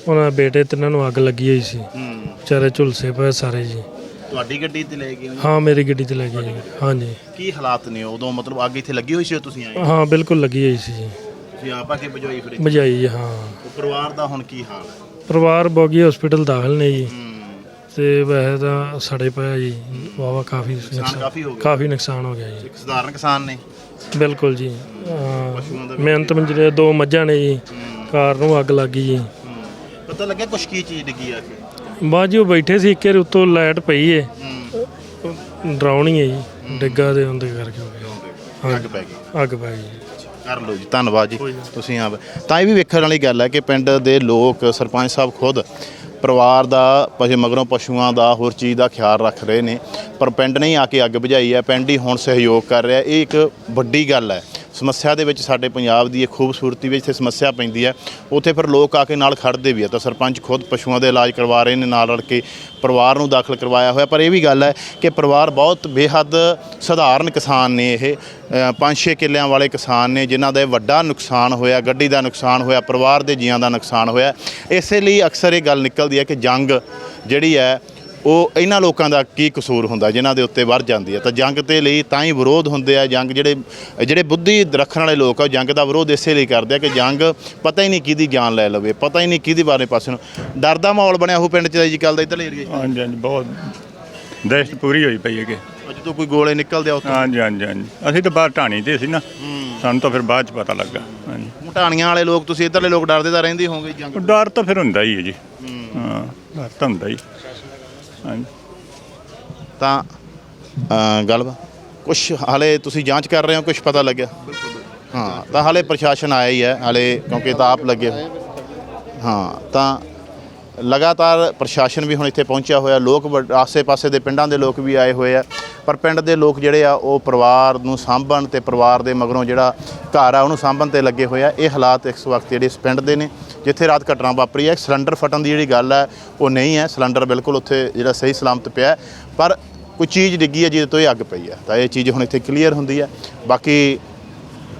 ਉਹਨਾਂ ਦੇ ਬੇਟੇ ਤਿੰਨਾਂ ਨੂੰ ਅੱਗ ਲੱਗੀ ਹੋਈ ਸੀ। ਹੂੰ। ਵਿਚਾਰੇ ਝੁਲਸੇ ਪਏ ਸਾਰੇ ਜੀ। ਤੁਹਾਡੀ ਗੱਡੀ ਤੇ ਲੈ ਗਏ ਹੋ ਜੀ? ਹਾਂ ਮੇਰੀ ਗੱਡੀ ਤੇ ਲੱਗੀ ਜੀ ਹਾਂਜੀ। ਕੀ ਹਾਲਾਤ ਨੇ? ਉਦੋਂ ਮਤਲਬ ਅੱਗ ਇੱਥੇ ਲੱਗੀ ਹੋਈ ਸੀ ਤੁਸੀਂ ਆਏ? ਹਾਂ ਬਿਲਕੁਲ ਲੱਗੀ ਹੋਈ ਸੀ ਜੀ। ਤੁਸੀਂ ਆਪ ਆ ਕੇ ਬੁਝਾਈ ਫਿਰ ਬਜਾਈ ਜੀ ਹਾਂ। ਉਹ ਪਰਿਵਾਰ ਦਾ ਹੁਣ ਕੀ ਹਾਲ ਹੈ? ਪਰਿਵਾਰ ਬੋਗੀ ਹਸਪੀਟਲ ਦਾਖਲ ਨੇ ਜੀ। ਹੂੰ। ਤੇ ਵੈਸੇ ਤਾਂ ਸੜੇ ਪਿਆ ਜੀ। ਵਾਵਾ ਕਾਫੀ ਨੁਕਸਾਨ ਕਾਫੀ ਹੋ ਗਿਆ। ਕਾਫੀ ਨੁਕਸਾਨ ਹੋ ਗਿਆ ਜੀ। ਇੱਕ ਸਧਾਰਨ ਕਿਸਾਨ ਨੇ। ਬਿਲਕੁਲ ਜੀ। ਹਾਂ। ਮਿਹਨਤ ਮੰਜਰੇ ਦੋ ਮੱਝਾਂ ਨੇ ਜੀ। ਕਾਰ ਨੂੰ ਅੱਗ ਲੱਗ ਗਈ ਜੀ। ਹੂੰ। ਪਤਾ ਲੱਗਿਆ ਕੁਛ ਕੀ ਚੀਜ਼ ਡਿੱਗੀ ਆ ਕੇ ਬਾਅਦ ਜੀ ਉਹ ਬੈਠੇ ਸੀ ਇੱਕੇ ਉੱਤੋਂ ਲਾਈਟ ਪਈ ਏ। ਡਰਾਉਣੀ ਹੈ ਜੀ ਡਿੱਗਾ ਦੇ ਹੁੰਦੇ ਕਰਕੇ ਅੱਗ ਪੈ ਗਈ। ਅੱਗ ਪੈ ਗਈ। ਕਰ ਲਓ ਜੀ ਧੰਨਵਾਦ ਜੀ। ਤੁਸੀਂ ਆਪ ਤਾਂ ਇਹ ਵੀ ਵੇਖਣ ਵਾਲੀ ਗੱਲ ਹੈ ਕਿ ਪਿੰਡ ਦੇ ਲੋਕ ਸਰਪੰਚ ਸਾਹਿਬ ਖੁਦ ਪਰਿਵਾਰ ਦਾ ਪਸ਼ੇ ਮਗਰੋਂ ਪਸ਼ੂਆਂ ਦਾ ਹੋਰ ਚੀਜ਼ ਦਾ ਖਿਆਲ ਰੱਖ ਰਹੇ ਨੇ। ਪਰ ਪਿੰਡ ਨੇ ਹੀ ਆ ਕੇ ਅੱਗ ਬੁਝਾਈ ਹੈ ਪਿੰਡ ਹੀ ਹੁਣ ਸਹਿਯੋਗ ਕਰ ਰਿਹਾ। ਇਹ ਇੱਕ ਵੱਡੀ ਗੱਲ ਹੈ। ਸਮੱਸਿਆ ਦੇ ਵਿੱਚ ਸਾਡੇ ਪੰਜਾਬ ਦੀ ਇਹ ਖੂਬਸੂਰਤੀ ਵਿੱਚ ਇੱਥੇ ਸਮੱਸਿਆ ਪੈਂਦੀ ਹੈ। ਉੱਥੇ ਫਿਰ ਲੋਕ ਆ ਕੇ ਨਾਲ ਖੜਦੇ ਵੀ ਆ। ਤਾਂ ਸਰਪੰਚ ਖੁਦ ਪਸ਼ੂਆਂ ਦੇ ਇਲਾਜ ਕਰਵਾ ਰਹੇ ਨੇ ਨਾਲ ਰਲ ਕੇ ਪਰਿਵਾਰ ਨੂੰ ਦਾਖਲ ਕਰਵਾਇਆ ਹੋਇਆ। ਪਰ ਇਹ ਵੀ ਗੱਲ ਹੈ ਕਿ ਪਰਿਵਾਰ ਬਹੁਤ ਬੇਹੱਦ ਸਧਾਰਨ ਕਿਸਾਨ ਨੇ ਇਹ। ਅ, ਪੰਜ ਛੇ ਕਿੱਲਿਆਂ ਵਾਲੇ ਕਿਸਾਨ ਨੇ ਜਿਨ੍ਹਾਂ ਦਾ ਵੱਡਾ ਨੁਕਸਾਨ ਹੋਇਆ ਗੱਡੀ ਦਾ ਨੁਕਸਾਨ ਹੋਇਆ ਪਰਿਵਾਰ ਦੇ ਜੀਆਂ ਦਾ ਨੁਕਸਾਨ ਹੋਇਆ। ਇਸੇ ਲਈ ਅਕਸਰ ਇਹ ਗੱਲ ਨਿਕਲਦੀ ਹੈ ਕਿ ਜੰਗ ਜਿਹੜੀ ਹੈ ਉਹ ਇਹਨਾਂ ਲੋਕਾਂ ਦਾ ਕੀ ਕਸੂਰ ਹੁੰਦਾ ਜਿਨ੍ਹਾਂ ਦੇ ਉੱਤੇ ਵਰ ਜਾਂਦੀ ਹੈ। ਤਾਂ ਜੰਗ ਤੇ ਲਈ ਤਾਂ ਹੀ ਵਿਰੋਧ ਹੁੰਦੇ ਆ ਜੰਗ ਜਿਹੜੇ ਜਿਹੜੇ ਬੁੱਧੀ ਰੱਖਣ ਵਾਲੇ ਲੋਕ ਆ ਉਹ ਜੰਗ ਦਾ ਵਿਰੋਧ ਇਸੇ ਲਈ ਕਰਦੇ ਆ ਕਿ ਜੰਗ ਪਤਾ ਹੀ ਨਹੀਂ ਕਿਹਦੀ ਜਾਨ ਲੈ ਲਵੇ ਪਤਾ ਹੀ ਨਹੀਂ ਕਿਹਦੀ ਬਾਰੇ ਪਾਸੇ ਨੂੰ। ਡਰ ਦਾ ਮਾਹੌਲ ਬਣਿਆ ਹੋ ਪਿੰਡ 'ਚ ਜੀ ਕੱਲ ਦਾ ਇੱਧਰਲੇ 'ਚ। ਹਾਂਜੀ ਹਾਂਜੀ ਬਹੁਤ ਦਹਿਸ਼ਤ ਪੂਰੀ ਹੋਈ ਪਈ ਹੈਗੇ ਜਦੋਂ ਕੋਈ ਗੋਲੇ ਨਿਕਲਦੇ ਆ ਉੱਥੋਂ? ਹਾਂਜੀ ਹਾਂਜੀ ਹਾਂਜੀ। ਅਸੀਂ ਤਾਂ ਬਾਹਰ ਢਾਣੀ ਤੇ ਸੀ ਨਾ। ਸਾਨੂੰ ਤਾਂ ਫਿਰ ਬਾਅਦ ਚ ਪਤਾ ਲੱਗਾ ਹਾਂਜੀ। ਮਟਾਣੀਆਂ ਵਾਲੇ ਲੋਕ ਤੁਸੀਂ ਇੱਧਰਲੇ ਲੋਕ ਡਰਦੇ ਤਾਂ ਰਹਿੰਦੇ ਹੋਵੋਗੇ ਜੰਗ ਉਹ ਡਰ ਤਾਂ ਫਿਰ ਹੁੰਦਾ ਹੀ ਹੈ ਜੀ। ਹਾਂ ਡਰ ਤਾਂ ਹੁੰਦਾ ਹੀ। ਹਾਂਜੀ। ਤਾਂ ਅ, ਗੱਲ ਕੁਝ ਹਾਲੇ ਤੁਸੀਂ ਜਾਂਚ ਕਰ ਰਹੇ ਹੋ ਕੁਝ ਪਤਾ ਲੱਗਿਆ? ਹਾਂ ਤਾਂ ਹਾਲੇ ਪ੍ਰਸ਼ਾਸਨ ਆਇਆ ਹੀ ਹੈ ਹਾਲੇ ਕਿਉਂਕਿ ਤਾਂ ਆਪ ਲੱਗੇ ਹੋਏ। ਹਾਂ ਤਾਂ ਲਗਾਤਾਰ ਪ੍ਰਸ਼ਾਸਨ ਵੀ ਹੁਣ ਇੱਥੇ ਪਹੁੰਚਿਆ ਹੋਇਆ ਲੋਕ ਵੱਡ- ਆਸੇ-ਪਾਸੇ ਦੇ ਪਿੰਡਾਂ ਦੇ ਲੋਕ ਵੀ ਆਏ ਹੋਏ ਆ। ਪਰ ਪਿੰਡ ਦੇ ਲੋਕ ਜਿਹੜੇ ਆ, ਉਹ ਪਰਿਵਾਰ ਨੂੰ ਸਾਂਭਣ ਤੇ ਪਰਿਵਾਰ ਦੇ ਮਗਰੋਂ ਜਿਹੜਾ ਘਰ ਆ, ਉਹਨੂੰ ਸਾਂਭਣ ਤੇ ਲੱਗੇ ਹੋਏ ਆ। ਇਹ ਹਾਲਾਤ ਇਸ ਵਕਤ ਜਿਹੜੇ ਇਸ ਪਿੰਡ ਦੇ ਨੇ, ਜਿੱਥੇ ਰਾਤ ਘਟਨਾ ਵਾਪਰੀ ਹੈ ਸਿਲੰਡਰ ਫਟਣ ਦੀ ਜਿਹੜੀ ਗੱਲ ਹੈ ਉਹ ਨਹੀਂ ਹੈ ਸਿਲੰਡਰ ਬਿਲਕੁਲ ਉੱਥੇ ਜਿਹੜਾ ਸਹੀ ਸਲਾਮਤ ਪਿਆ ਪਰ ਕੋਈ ਚੀਜ਼ ਡਿੱਗੀ ਹੈ ਜਿਹਦੇ ਤੋਂ ਇਹ ਅੱਗ ਪਈ ਹੈ ਤਾਂ ਇਹ ਚੀਜ਼ ਹੁਣ ਇੱਥੇ ਕਲੀਅਰ ਹੁੰਦੀ ਹੈ ਬਾਕੀ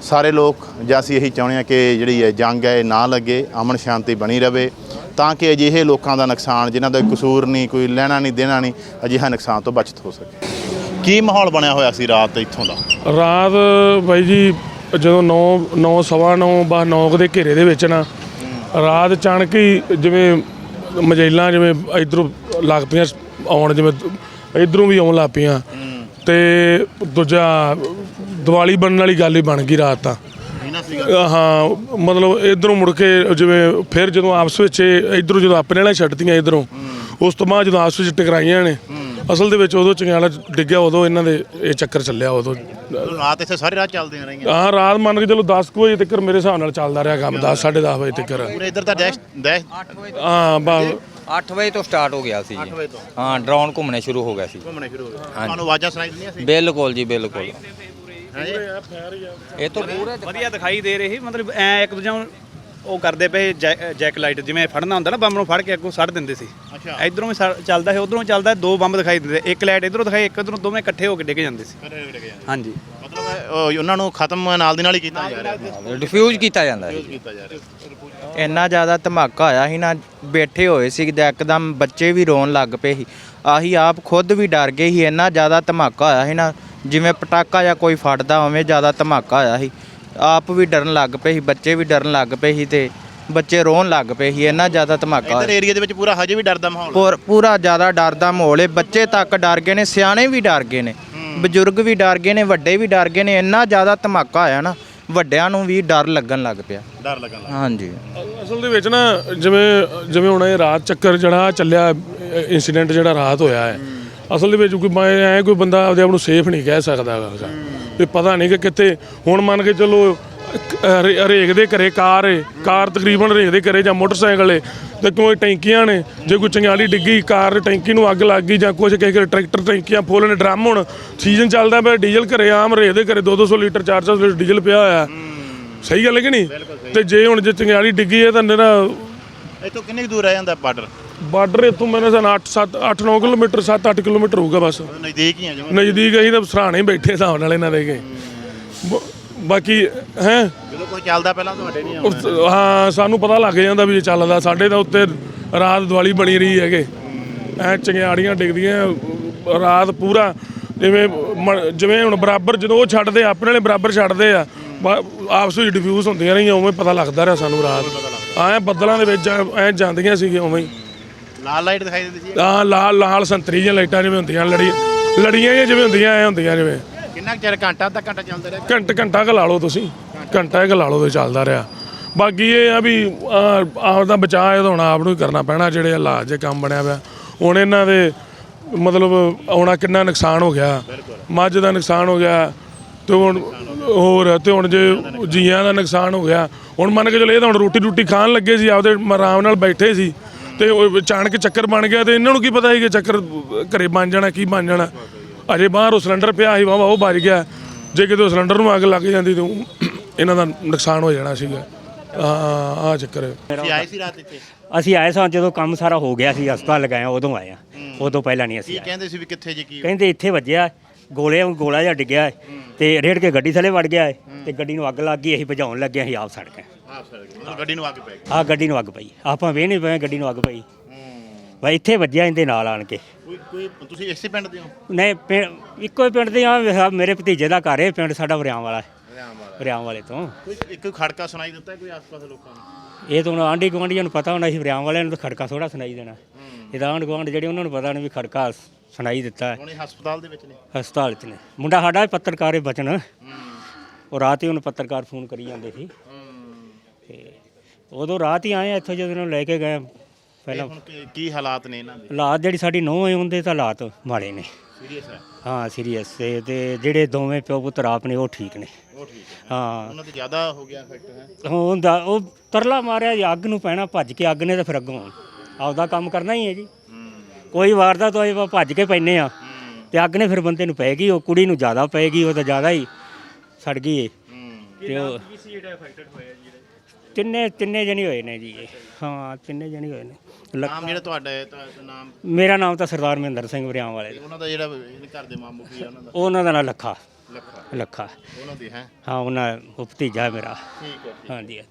ਸਾਰੇ ਲੋਕ, ਜਾਂ ਅਸੀਂ ਇਹੀ ਚਾਹੁੰਦੇ ਹਾਂ ਕਿ ਜਿਹੜੀ ਹੈ ਜੰਗ ਹੈ ਇਹ ਨਾ ਲੱਗੇ, ਅਮਨ ਸ਼ਾਂਤੀ ਬਣੀ ਰਵੇ। ਤਾਂ ਕਿ ਅਜਿਹੇ ਲੋਕਾਂ ਦਾ ਨੁਕਸਾਨ, ਜਿਨ੍ਹਾਂ ਦਾ ਕਸੂਰ ਨਹੀਂ, ਕੋਈ ਲੈਣਾ ਨਹੀਂ, ਦੇਣਾ ਨਹੀਂ, ਅਜਿਹਾ ਨੁਕਸਾਨ ਤੋਂ ਬਚਤ ਹੋ ਸਕੇ। ਕੀ ਮਾਹੌਲ ਬਣਿਆ ਹੋਇਆ ਸੀ ਰਾਤ ਇੱਥੋਂ ਦਾ? ਰਾਤ ਬਾਈ ਜੀ ਜਦੋਂ 9 9 ਸਵਾ 9 ਬਾ 9 ਦੇ ਘੇਰੇ ਦੇ ਵਿੱਚ ਨਾ ਰਾਤ ਅਚਾਨਕ ਹੀ ਜਿਵੇਂ ਮਜੈਲਾਂ ਜਿਵੇਂ ਇਧਰੋਂ ਲੱਗ ਪਈਆਂ ਆਉਣ ਜਿਵੇਂ ਇਧਰੋਂ ਵੀ ਆਉਣ ਲੱਗ ਪਈਆਂ। ਤੇ ਦੂਜਾ ਦੀਵਾਲੀ ਬਣਨ ਵਾਲੀ ਗੱਲ ਹੀ ਬਣ ਗਈ ਰਾਤ ਤਾਂ। ਹਾਂ ਮਤਲਬ ਇਧਰੋਂ ਮੁੜ ਕੇ ਜਿਵੇਂ ਫਿਰ ਜਦੋਂ ਆਪਸ ਵਿੱਚ ਇਧਰੋਂ ਜਦੋਂ ਆਪਣੇ ਵਾਲਾ ਛੱਡਤੀਆਂ ਇਧਰੋਂ ਉਸ ਤੋਂ ਬਾਅਦ ਜਦੋਂ ਆਪਸ ਵਿੱਚ ਟਕਰਾਈਆਂ ਨੇ ਅਸਲ ਦੇ ਵਿੱਚ ਉਦੋਂ ਚੰਗਿਆਲਾ ਡਿੱਗਿਆ ਉਦੋਂ ਇਹਨਾਂ ਦੇ ਇਹ ਚੱਕਰ ਚੱਲਿਆ ਉਦੋਂ ਰਾਤ ਇੱਥੇ ਸਾਰੀ ਰਾਤ ਚੱਲਦੀਆਂ ਰਹੀਆਂ। ਹਾਂ ਰਾਤ ਮੰਨ ਕੇ ਚਲੋ 10 ਕੁ ਵਜੇ ਤੱਕ ਮੇਰੇ ਹਿਸਾਬ ਨਾਲ ਚੱਲਦਾ ਰਿਹਾ ਕੰਮ 10 10:30 ਵਜੇ ਤੱਕ ਪੂਰੇ ਇੱਧਰ ਤਾਂ ਦਹਿਸ਼ ਦਹਿਸ਼ ਹਾਂ ਬਾ 8 ਵਜੇ ਤੋਂ ਸਟਾਰਟ ਹੋ ਗਿਆ ਸੀ ਜੀ। ਵਜੇ ਤੋਂ। ਹਾਂ ਡਰੋਨ ਘੁੰਮਣੇ ਸ਼ੁਰੂ ਹੋ ਗਿਆ ਸੀ। ਘੁੰਮਣੇ ਸ਼ੁਰੂ ਹੋ ਗਏ। ਤੁਹਾਨੂੰ ਆਵਾਜ਼ਾਂ ਸੁਣਾਈ ਦਿੰਦੀਆਂ ਸੀ? ਬਿਲਕੁਲ ਜੀ ਬਿਲਕੁਲ? ਇਹ ਤੋਂ ਪੂਰੇ ਵਧੀਆ ਦਿਖਾਈ ਦੇ ਰਹੀ ਮਤਲਬ ਐ ਇੱਕ ਦੂਜੇ ਨੂੰ ਉਹ ਕਰਦੇ ਪਏ ਜੈ- ਜੈਕ ਲਾਈਟ ਜਿਵੇਂ ਫੜਨਾ ਹੁੰਦਾ ਨਾ ਬੰਬ ਨੂੰ ਫੜ ਕੇ ਅੱਗੋਂ ਸੱਟ ਦਿੰਦੇ ਸੀ। ਅੱਛਾ। ਇਧਰੋਂ ਵੀ ਸੜ- ਚੱਲਦਾ ਹੈ ਉਧਰੋਂ ਚੱਲਦਾ ਹੈ, ਦੋ ਬੰਬ ਦਿਖਾਈ ਦਿੰਦੇ ਇੱਕ ਲਾਈਟ ਇਧਰੋਂ ਦਿਖਾਈ ਇੱਕ ਉਧਰੋਂ ਦੋਵੇਂ ਇਕੱਠੇ ਹੋ ਕੇ ਡਿੱਗ ਜਾਂਦੇ ਸੀ। ਹਾਂਜੀ। ਮਤਲਬ ਉਹ ਉਹਨਾਂ ਨੂੰ ਖਤਮ ਨਾਲ ਦੀ ਨਾਲ ਹੀ ਕੀਤਾ ਜਾ ਰਿਹਾ ਡਿਫਿਊਜ਼ ਕੀਤਾ ਜਾਂਦਾ ਸੀ। ਕੀਤਾ ਜਾ ਰਿਹਾ ਇੰਨਾ ਜ਼ਿਆਦਾ ਧਮਾਕਾ ਹੋਇਆ ਸੀ ਨਾ ਬੈਠੇ ਹੋਏ ਸੀ ਤੇ ਇੱਕਦਮ ਬੱਚੇ ਵੀ ਰੋਣ ਲੱਗ ਪਏ ਸੀ। ਆਹੀ ਆਪ ਖੁਦ ਵੀ ਡਰ ਗਏ ਸੀ ਇੰਨਾ ਜ਼ਿਆਦਾ ਧਮਾਕਾ ਹੋਇਆ ਸੀ ਨਾ ਜਿਵੇਂ ਪਟਾਕਾ ਜਾਂ ਕੋਈ ਫਟਦਾ ਉਵੇਂ ਜ਼ਿਆਦਾ ਧਮਾਕਾ ਹੋਇਆ ਸੀ। ਆਪ ਵੀ ਡਰਨ ਲੱਗ ਪਏ ਸੀ ਬੱਚੇ ਵੀ ਡਰਨ ਲੱਗ ਪਏ ਸੀ ਤੇ ਬੱਚੇ ਰੋਣ ਲੱਗ ਪਏ ਸੀ ਇੰਨਾ ਜ਼ਿਆਦਾ ਧਮਾਕਾ ਇੱਧਰ ਹੋਇਆ ਏਰੀਆ ਦੇ ਵਿੱਚ ਪੂਰਾ ਹਜੇ ਵੀ ਡਰ ਦਾ ਮਾਹੌਲ ਪੂਰ- ਪੂਰਾ ਜ਼ਿਆਦਾ ਡਰ ਦਾ ਮਾਹੌਲ ਹੈ ਬੱਚੇ ਤੱਕ ਡਰ ਗਏ ਨੇ ਸਿਆਣੇ ਵੀ ਡਰ ਗਏ ਨੇ ਬਜ਼ੁਰਗ ਵੀ ਡਰ ਗਏ ਨੇ ਵੱਡੇ ਵੀ ਡਰ ਗਏ ਨੇ ਇੰਨਾ ਜ਼ਿਆਦਾ ਧਮਾਕਾ ਹੋਇਆ ਨਾ ਵੱਡਿਆਂ ਨੂੰ ਵੀ ਡਰ ਲੱਗਣ ਲੱਗ ਪਿਆ। ਡਰ ਲੱਗਣ ਲੱਗ ਹਾਂਜੀ। ਅਸਲ ਦੇ ਵਿੱਚ ਨਾ ਜਿਵੇਂ ਜਿਵੇਂ ਹੁਣ ਇਹ ਰਾਤ ਚੱਕਰ ਜਿਹੜਾ ਚੱਲਿਆ ਇਨਸੀਡੈਂਟ ਜਿਹੜਾ ਰਾਤ ਹੋਇਆ ਹੈ। ਅਸਲ ਦੇ ਵਿੱਚ ਕੋਈ ਮੈਂ ਐ ਕੋਈ ਬੰਦਾ ਆਪਦੇ ਆਪ ਨੂੰ ਸੇਫ ਨਹੀਂ ਕਹਿ ਸਕਦਾ ਹੈਗਾ ਇਹ ਪਤਾ ਨਹੀਂ ਕਿ ਕਿੱਥੇ ਹੁਣ ਮੰਨ ਕੇ ਚੱਲੋ ਹਰੇ- ਹਰੇਕ ਦੇ ਘਰੇ ਕਾਰ ਏ ਕਾਰ ਤਕਰੀਬਨ ਹਰੇਕ ਦੇ ਘਰੇ ਜਾਂ ਮੋਟਰਸਾਈਕਲ ਏ ਤੇ ਕੋਈ ਟੈਂਕੀਆਂ ਨੇ? ਜੇ ਕੋਈ ਚੰਗਿਆਲੀ ਡਿੱਗੀ ਕਾਰ ਟੈਂਕੀ ਨੂੰ ਅੱਗ ਲੱਗ ਗਈ ਜਾਂ ਕੁਝ ਕਿਸੇ ਘਰੇ ਟਰੈਕਟਰ ਟੈਂਕੀਆਂ ਫੁੱਲ ਨੇ ਡਰਮ ਹੁਣ ਸੀਜ਼ਨ ਚੱਲਦਾ ਪਿਆ ਡੀਜ਼ਲ ਘਰੇ ਆਮ ਹਰੇਕ ਦੇ ਘਰੇ 2-200 ਲੀਟਰ 400 ਲੀਟਰ ਡੀਜ਼ਲ ਪਿਆ ਹੋਇਆ। ਸਹੀ ਗੱਲ ਹੈ ਕਿ ਨਹੀਂ? ਤੇ ਜੇ ਹੁਣ ਜੇ ਚੰਗਿਆਲੀ ਡਿੱਗੀ ਹੈ ਤਾਂ ਨਾ ਇੱਥੋਂ ਕਿੰਨੀ ਦੂਰ ਰਹਿ ਜਾਂਦਾ ਬਾਰਡਰ ਬਾਰਡਰ ਇੱਥੋਂ ਮੇਰੇ ਨਾਲ 8 7 8 9 ਕਿਲੋਮੀਟਰ 7 8 ਕਿਲੋਮੀਟਰ ਹੋਊਗਾ ਬਸ। ਨਜ਼ਦੀਕ ਹੀ ਆ ਜਿਵੇਂ ਨਜ਼ਦੀਕ ਅਸੀਂ ਤਾਂ ਸਰਾਣੇ ਬੈਠੇ ਹਿਸਾਬ ਨਾਲ ਇਹਨਾਂ ਦੇ ਕੇ ਬ- ਬਾਕੀ ਹੈ? ਜਦੋਂ ਕੋਈ ਚੱਲਦਾ ਪਹਿਲਾਂ ਤੁਹਾਡੇ ਨਹੀਂ ਆਉਂਦਾ। ਹਾਂ ਸਾਨੂੰ ਪਤਾ ਲੱਗ ਜਾਂਦਾ ਵੀ ਇਹ ਚੱਲਦਾ ਸਾਡੇ ਤਾਂ ਉੱਤੇ ਰਾਤ ਦੀਵਾਲੀ ਬਣੀ ਰਹੀ ਹੈਗੇ। ਐ ਚੰਗਿਆੜੀਆਂ ਡਿੱਗਦੀਆਂ ਰਾਤ ਪੂਰਾ ਜਿਵੇਂ ਮ- ਜਿਵੇਂ ਹੁਣ ਬਰਾਬਰ ਜਦੋਂ ਉਹ ਛੱਡਦੇ ਆ, ਆਪਣੇ ਵਾਲੇ ਬਰਾਬਰ ਛੱਡਦੇ ਆ ਬ- ਆਪਸ ਵਿੱਚ ਡਿਫਿਊਜ਼ ਹੁੰਦੀਆਂ ਰਹੀਆਂ ਉਵੇਂ ਪਤਾ ਲੱਗਦਾ ਰਿਹਾ ਸਾਨੂੰ ਰਾਤ। ਐ ਬੱਦਲਾਂ ਦੇ ਵਿੱਚ ਐ ਜਾਂਦੀਆਂ ਸੀਗੀਆਂ ਉਵੇਂ ਹੀ। ਲਾਲ ਲਾਈਟ ਦਿਖਾਈ ਦਿੰਦੀ ਸੀ। ਆ ਲਾਲ ਲਾਲ ਸੰਤਰੀ ਜਿਹੀਆਂ ਲਾਈਟਾਂ ਜਿਵੇਂ ਹੁੰਦੀਆਂ ਲੜੀ ਲੜੀਆਂ ਜਿਹੀਆਂ ਜਿਵੇਂ ਹੁੰਦੀਆਂ ਐ ਹੁੰਦੀਆਂ ਜਿਵੇਂ। ਕਿੰਨਾ ਕੁ ਚਿਰ ਘੰਟਾ ਅੱਧਾ ਘੰਟਾ ਚੱਲਦਾ ਰਿਹਾ? ਘੰਟ ਘੰਟਾ ਕੁ ਲਾ ਲਓ ਤੁਸੀਂ। ਘੰਟਾ ਇੱਕ ਲਾ ਲਓ ਤੇ ਚੱਲਦਾ ਰਿਹਾ। ਬਾਕੀ ਇਹ ਆ ਵੀ ਆਪ ਦਾ ਬਚਾਅ ਇਹ ਤਾਂ ਹੁਣ ਆਪ ਨੂੰ ਹੀ ਕਰਨਾ ਪੈਣਾ ਜਿਹੜੇ ਹਾਲਾਤ ਜੇ ਕੰਮ ਬਣਿਆ ਪਿਆ। ਹੁਣ ਇਹਨਾਂ ਦੇ ਮਤਲਬ ਆਉਣਾ ਕਿੰਨਾ ਨੁਕਸਾਨ ਹੋ ਗਿਆ। ਮੱਝ ਦਾ ਨੁਕਸਾਨ ਹੋ ਗਿਆ ਤੇ ਹੁਣ ਹੋਰ ਤੇ ਹੁਣ ਜੇ ਜੀਆਂ ਦਾ ਨੁਕਸਾਨ ਹੋ ਗਿਆ। ਹੁਣ ਮੰਨ ਕੇ ਚਲੋ ਇਹ ਤਾਂ ਹੁਣ ਰੋਟੀ ਰੋਟੀ ਖਾਣ ਲੱਗੇ ਸੀ ਆਪਦੇ ਆਰਾਮ ਨਾਲ ਬੈਠੇ ਸੀ। ਤੇ ਉਹ ਅਚਾਨਕ ਚੱਕਰ ਬਣ ਗਿਆ ਤੇ ਇਹਨਾਂ ਨੂੰ ਕੀ ਪਤਾ ਸੀ ਕਿ ਚੱਕਰ ਘਰੇ ਬਣ ਜਾਣਾ ਕੀ ਬਣ ਜਾਣਾ। ਅਜੇ ਬਾਹਰ ਉਹ ਸਿਲੰਡਰ ਪਿਆ ਸੀ ਵਾਵਾ ਉਹ ਬਚ ਗਿਆ। ਜੇ ਕਿਤੇ ਉਹ ਸਿਲੰਡਰ ਨੂੰ ਅੱਗ ਲੱਗ ਜਾਂਦੀ ਤਾਂ ਇਹਨਾਂ ਦਾ ਨੁਕਸਾਨ ਹੋ ਜਾਣਾ ਸੀਗਾ। ਆ ਆ ਚੱਕਰ ਹੈ। ਤੁਸੀਂ ਆਏ ਸੀ ਰਾਤ ਇੱਥੇ? ਅਸੀਂ ਆਏ ਸਾਂ ਜਦੋਂ ਕੰਮ ਸਾਰਾ ਹੋ ਗਿਆ ਸੀ ਹਸਪਤਾਲ ਲਗਾਇਆ ਉਦੋਂ ਆਏ ਆ ਉਦੋਂ ਪਹਿਲਾਂ ਨਹੀਂ ਅਸੀਂ ਕੀ ਕਹਿੰਦੇ ਸੀ ਵੀ ਕਿੱਥੇ ਜੀ ਕੀ ਕਹਿੰਦੇ ਇੱਥੇ ਵੱਜਿਆ ਗੋਲੇ ਗੋਲਾ ਜਿਹਾ ਡਿੱਗਿਆ ਤੇ ਰੇੜ ਕੇ ਗੱਡੀ ਥੱਲੇ ਵੜ ਗਿਆ ਤੇ ਗੱਡੀ ਨੂੰ ਅੱਗ ਲੱਗ ਗਈ ਅਸੀਂ ਭਜਾਉਣ ਲੱਗੇ ਅਸੀਂ ਆਪ ਸੜ ਗਏ। ਸਰ ਗੱਡੀ ਨੂੰ ਅੱਗ ਪੈ ਗਈ। ਆਹ ਗੱਡੀ ਨੂੰ ਅੱਗ ਪਈ। ਆਪਾਂ ਵੇਹ ਨਹੀਂ ਪਏ ਗੱਡੀ ਨੂੰ ਅੱਗ ਪਈ। ਵਾ ਇੱਥੇ ਵੱਜਿਆ ਇਹਦੇ ਨਾਲ ਆਣ ਕੇ। ਕੋਈ ਕੋਈ ਤੁਸੀਂ ਇਸੇ ਪਿੰਡ ਦੇ ਹੋ? ਨਹੀਂ ਪਿੰ- ਇੱਕੋ ਹੀ ਪਿੰਡ ਦੇ ਆ ਮੇਰੇ ਭਤੀਜੇ ਦਾ ਘਰ ਹੈ ਪਿੰਡ ਸਾਡਾ ਵਰਿਆਮ ਵਾਲਾ ਹੈ। ਵਰਿਆਮ ਵਾਲੇ। ਤੋਂ। ਕੋਈ ਇੱਕ ਖੜਕਾ ਸੁਣਾਈ ਦਿੱਤਾ ਕੋਈ ਆਸ-ਪਾਸ ਲੋਕਾਂ ਨੂੰ? ਇਹ ਤਾਂ ਹੁਣ ਆਂਢੀ ਗੁਆਂਢੀਆਂ ਨੂੰ ਪਤਾ ਹੋਣਾ ਸੀ ਵਰਿਆਮ ਵਾਲਿਆਂ ਨੂੰ ਤਾਂ ਖੜਕਾ ਥੋੜਾ ਸੁਣਾਈ ਦੇਣਾ। ਇਹਦਾ ਆਂਢ ਗੁਆਂਢ ਜਿਹੜੇ ਉਹਨਾਂ ਨੂੰ ਪਤਾ ਨਹੀਂ ਵੀ ਖੜਕਾ ਸੁਣਾਈ ਦਿੱਤਾ ਹੈ। ਹੁਣ ਇਹ ਹਸਪਤਾਲ ਦੇ ਵਿੱਚ ਨੇ? ਹਸਪਤਾਲ 'ਚ ਨੇ। ਮੁੰਡਾ ਸਾਡਾ ਵੀ ਪੱਤਰਕਾਰ ਹੈ ਬਚਨ। ਉਹ ਰਾਤ ਹੀ ਉਹਨੂੰ ਪੱਤਰਕਾਰ ਫੋਨ ਕਰੀ ਜਾਂਦੇ ਸੀ। ਉਦੋਂ ਰਾਤ ਹੀ ਆਏ ਆ ਇੱਥੋਂ ਜਦੋਂ ਲੈ ਕੇ ਗਏ ਪਹਿਲਾਂ। ਹੁਣ ਕੀ- ਕੀ ਹਾਲਾਤ ਨੇ ਇਹਨਾਂ ਦੇ? ਹਾਲਾਤ ਜਿਹੜੀ ਸਾਡੀ ਨੋਹ ਹੈ ਉਹਦੇ ਤਾਂ ਹਾਲਾਤ ਮਾੜੇ ਨੇ। ਸੀਰੀਅਸ ਹੈ ਹਾਂ ਸੀਰੀਅਸ ਤੇ ਤੇ ਜਿਹੜੇ ਦੋਵੇਂ ਪਿਓ ਪੁੱਤਰ ਆਪ ਨੇ ਉਹ ਠੀਕ ਨੇ। ਉਹ ਠੀਕ ਹੈ। ਹਾਂ। ਉਹਨਾਂ ਤੇ ਜ਼ਿਆਦਾ ਹੋ ਗਿਆ ਇਫੈਕਟ ਹੈ? ਹੁਣ ਦਾ ਉਹ ਤਰਲਾ ਮਾਰਿਆ ਜੀ ਅੱਗ ਨੂੰ ਪੈਣਾ ਭੱਜ ਕੇ ਅੱਗ ਨੇ ਤਾਂ ਫਿਰ ਅੱਗੋਂ ਆਪਦਾ ਕੰਮ ਕਰਨਾ ਹੀ ਹੈ ਜੀ। ਕੋਈ ਵਾਰਦਾਤ ਹੋਏ ਭੱਜ ਕੇ ਪੈਨੇ ਆ। ਤੇ ਅੱਗ ਨੇ ਫਿਰ ਬੰਦੇ ਨੂੰ ਪੈ ਗਈ ਉਹ ਕੁੜੀ ਨੂੰ ਜ਼ਿਆਦਾ ਪੈ ਗਈ ਉਹ ਤਾਂ ਜ਼ਿਆਦਾ ਹੀ ਸੜ ਗਈ ਏ। ਤੇ ਉਹ ਤਿੰਨੇ ਤਿੰਨੇ ਜਣੇ ਹੋਏ ਨੇ ਜੀ ਇਹ। ਹਾਂ ਤਿੰਨੇ ਜਣੇ ਹੋਏ ਨੇ। ਨਾਮ ਜਿਹੜਾ ਤੁਹਾਡਾ ਹੈ ਤੁਹਾਡਾ ਨਾਮ? ਮੇਰਾ ਨਾਮ ਤਾਂ ਸਰਦਾਰ ਮਹਿੰਦਰ ਸਿੰਘ ਵਰਿਆਮ ਵਾਲੇ ਦਾ। ਉਹਨਾਂ ਦਾ ਜਿਹੜਾ ਇਹਦੇ ਘਰ ਦੇ ਮਾਮੂ ਕੀ ਹੈ ਉਹਨਾਂ ਦਾ? ਉਹਨਾਂ ਦਾ ਨਾਂ ਲੱਖਾ। ਲੱਖਾ। ਲੱਖਾ। ਉਹਨਾਂ ਦੀ ਹੈ? ਹਾਂ ਉਹਨਾਂ ਉਹ ਭਤੀਜਾ ਹੈ ਮੇਰਾ। ਠੀਕ ਹੈ। ਹਾਂਜੀ।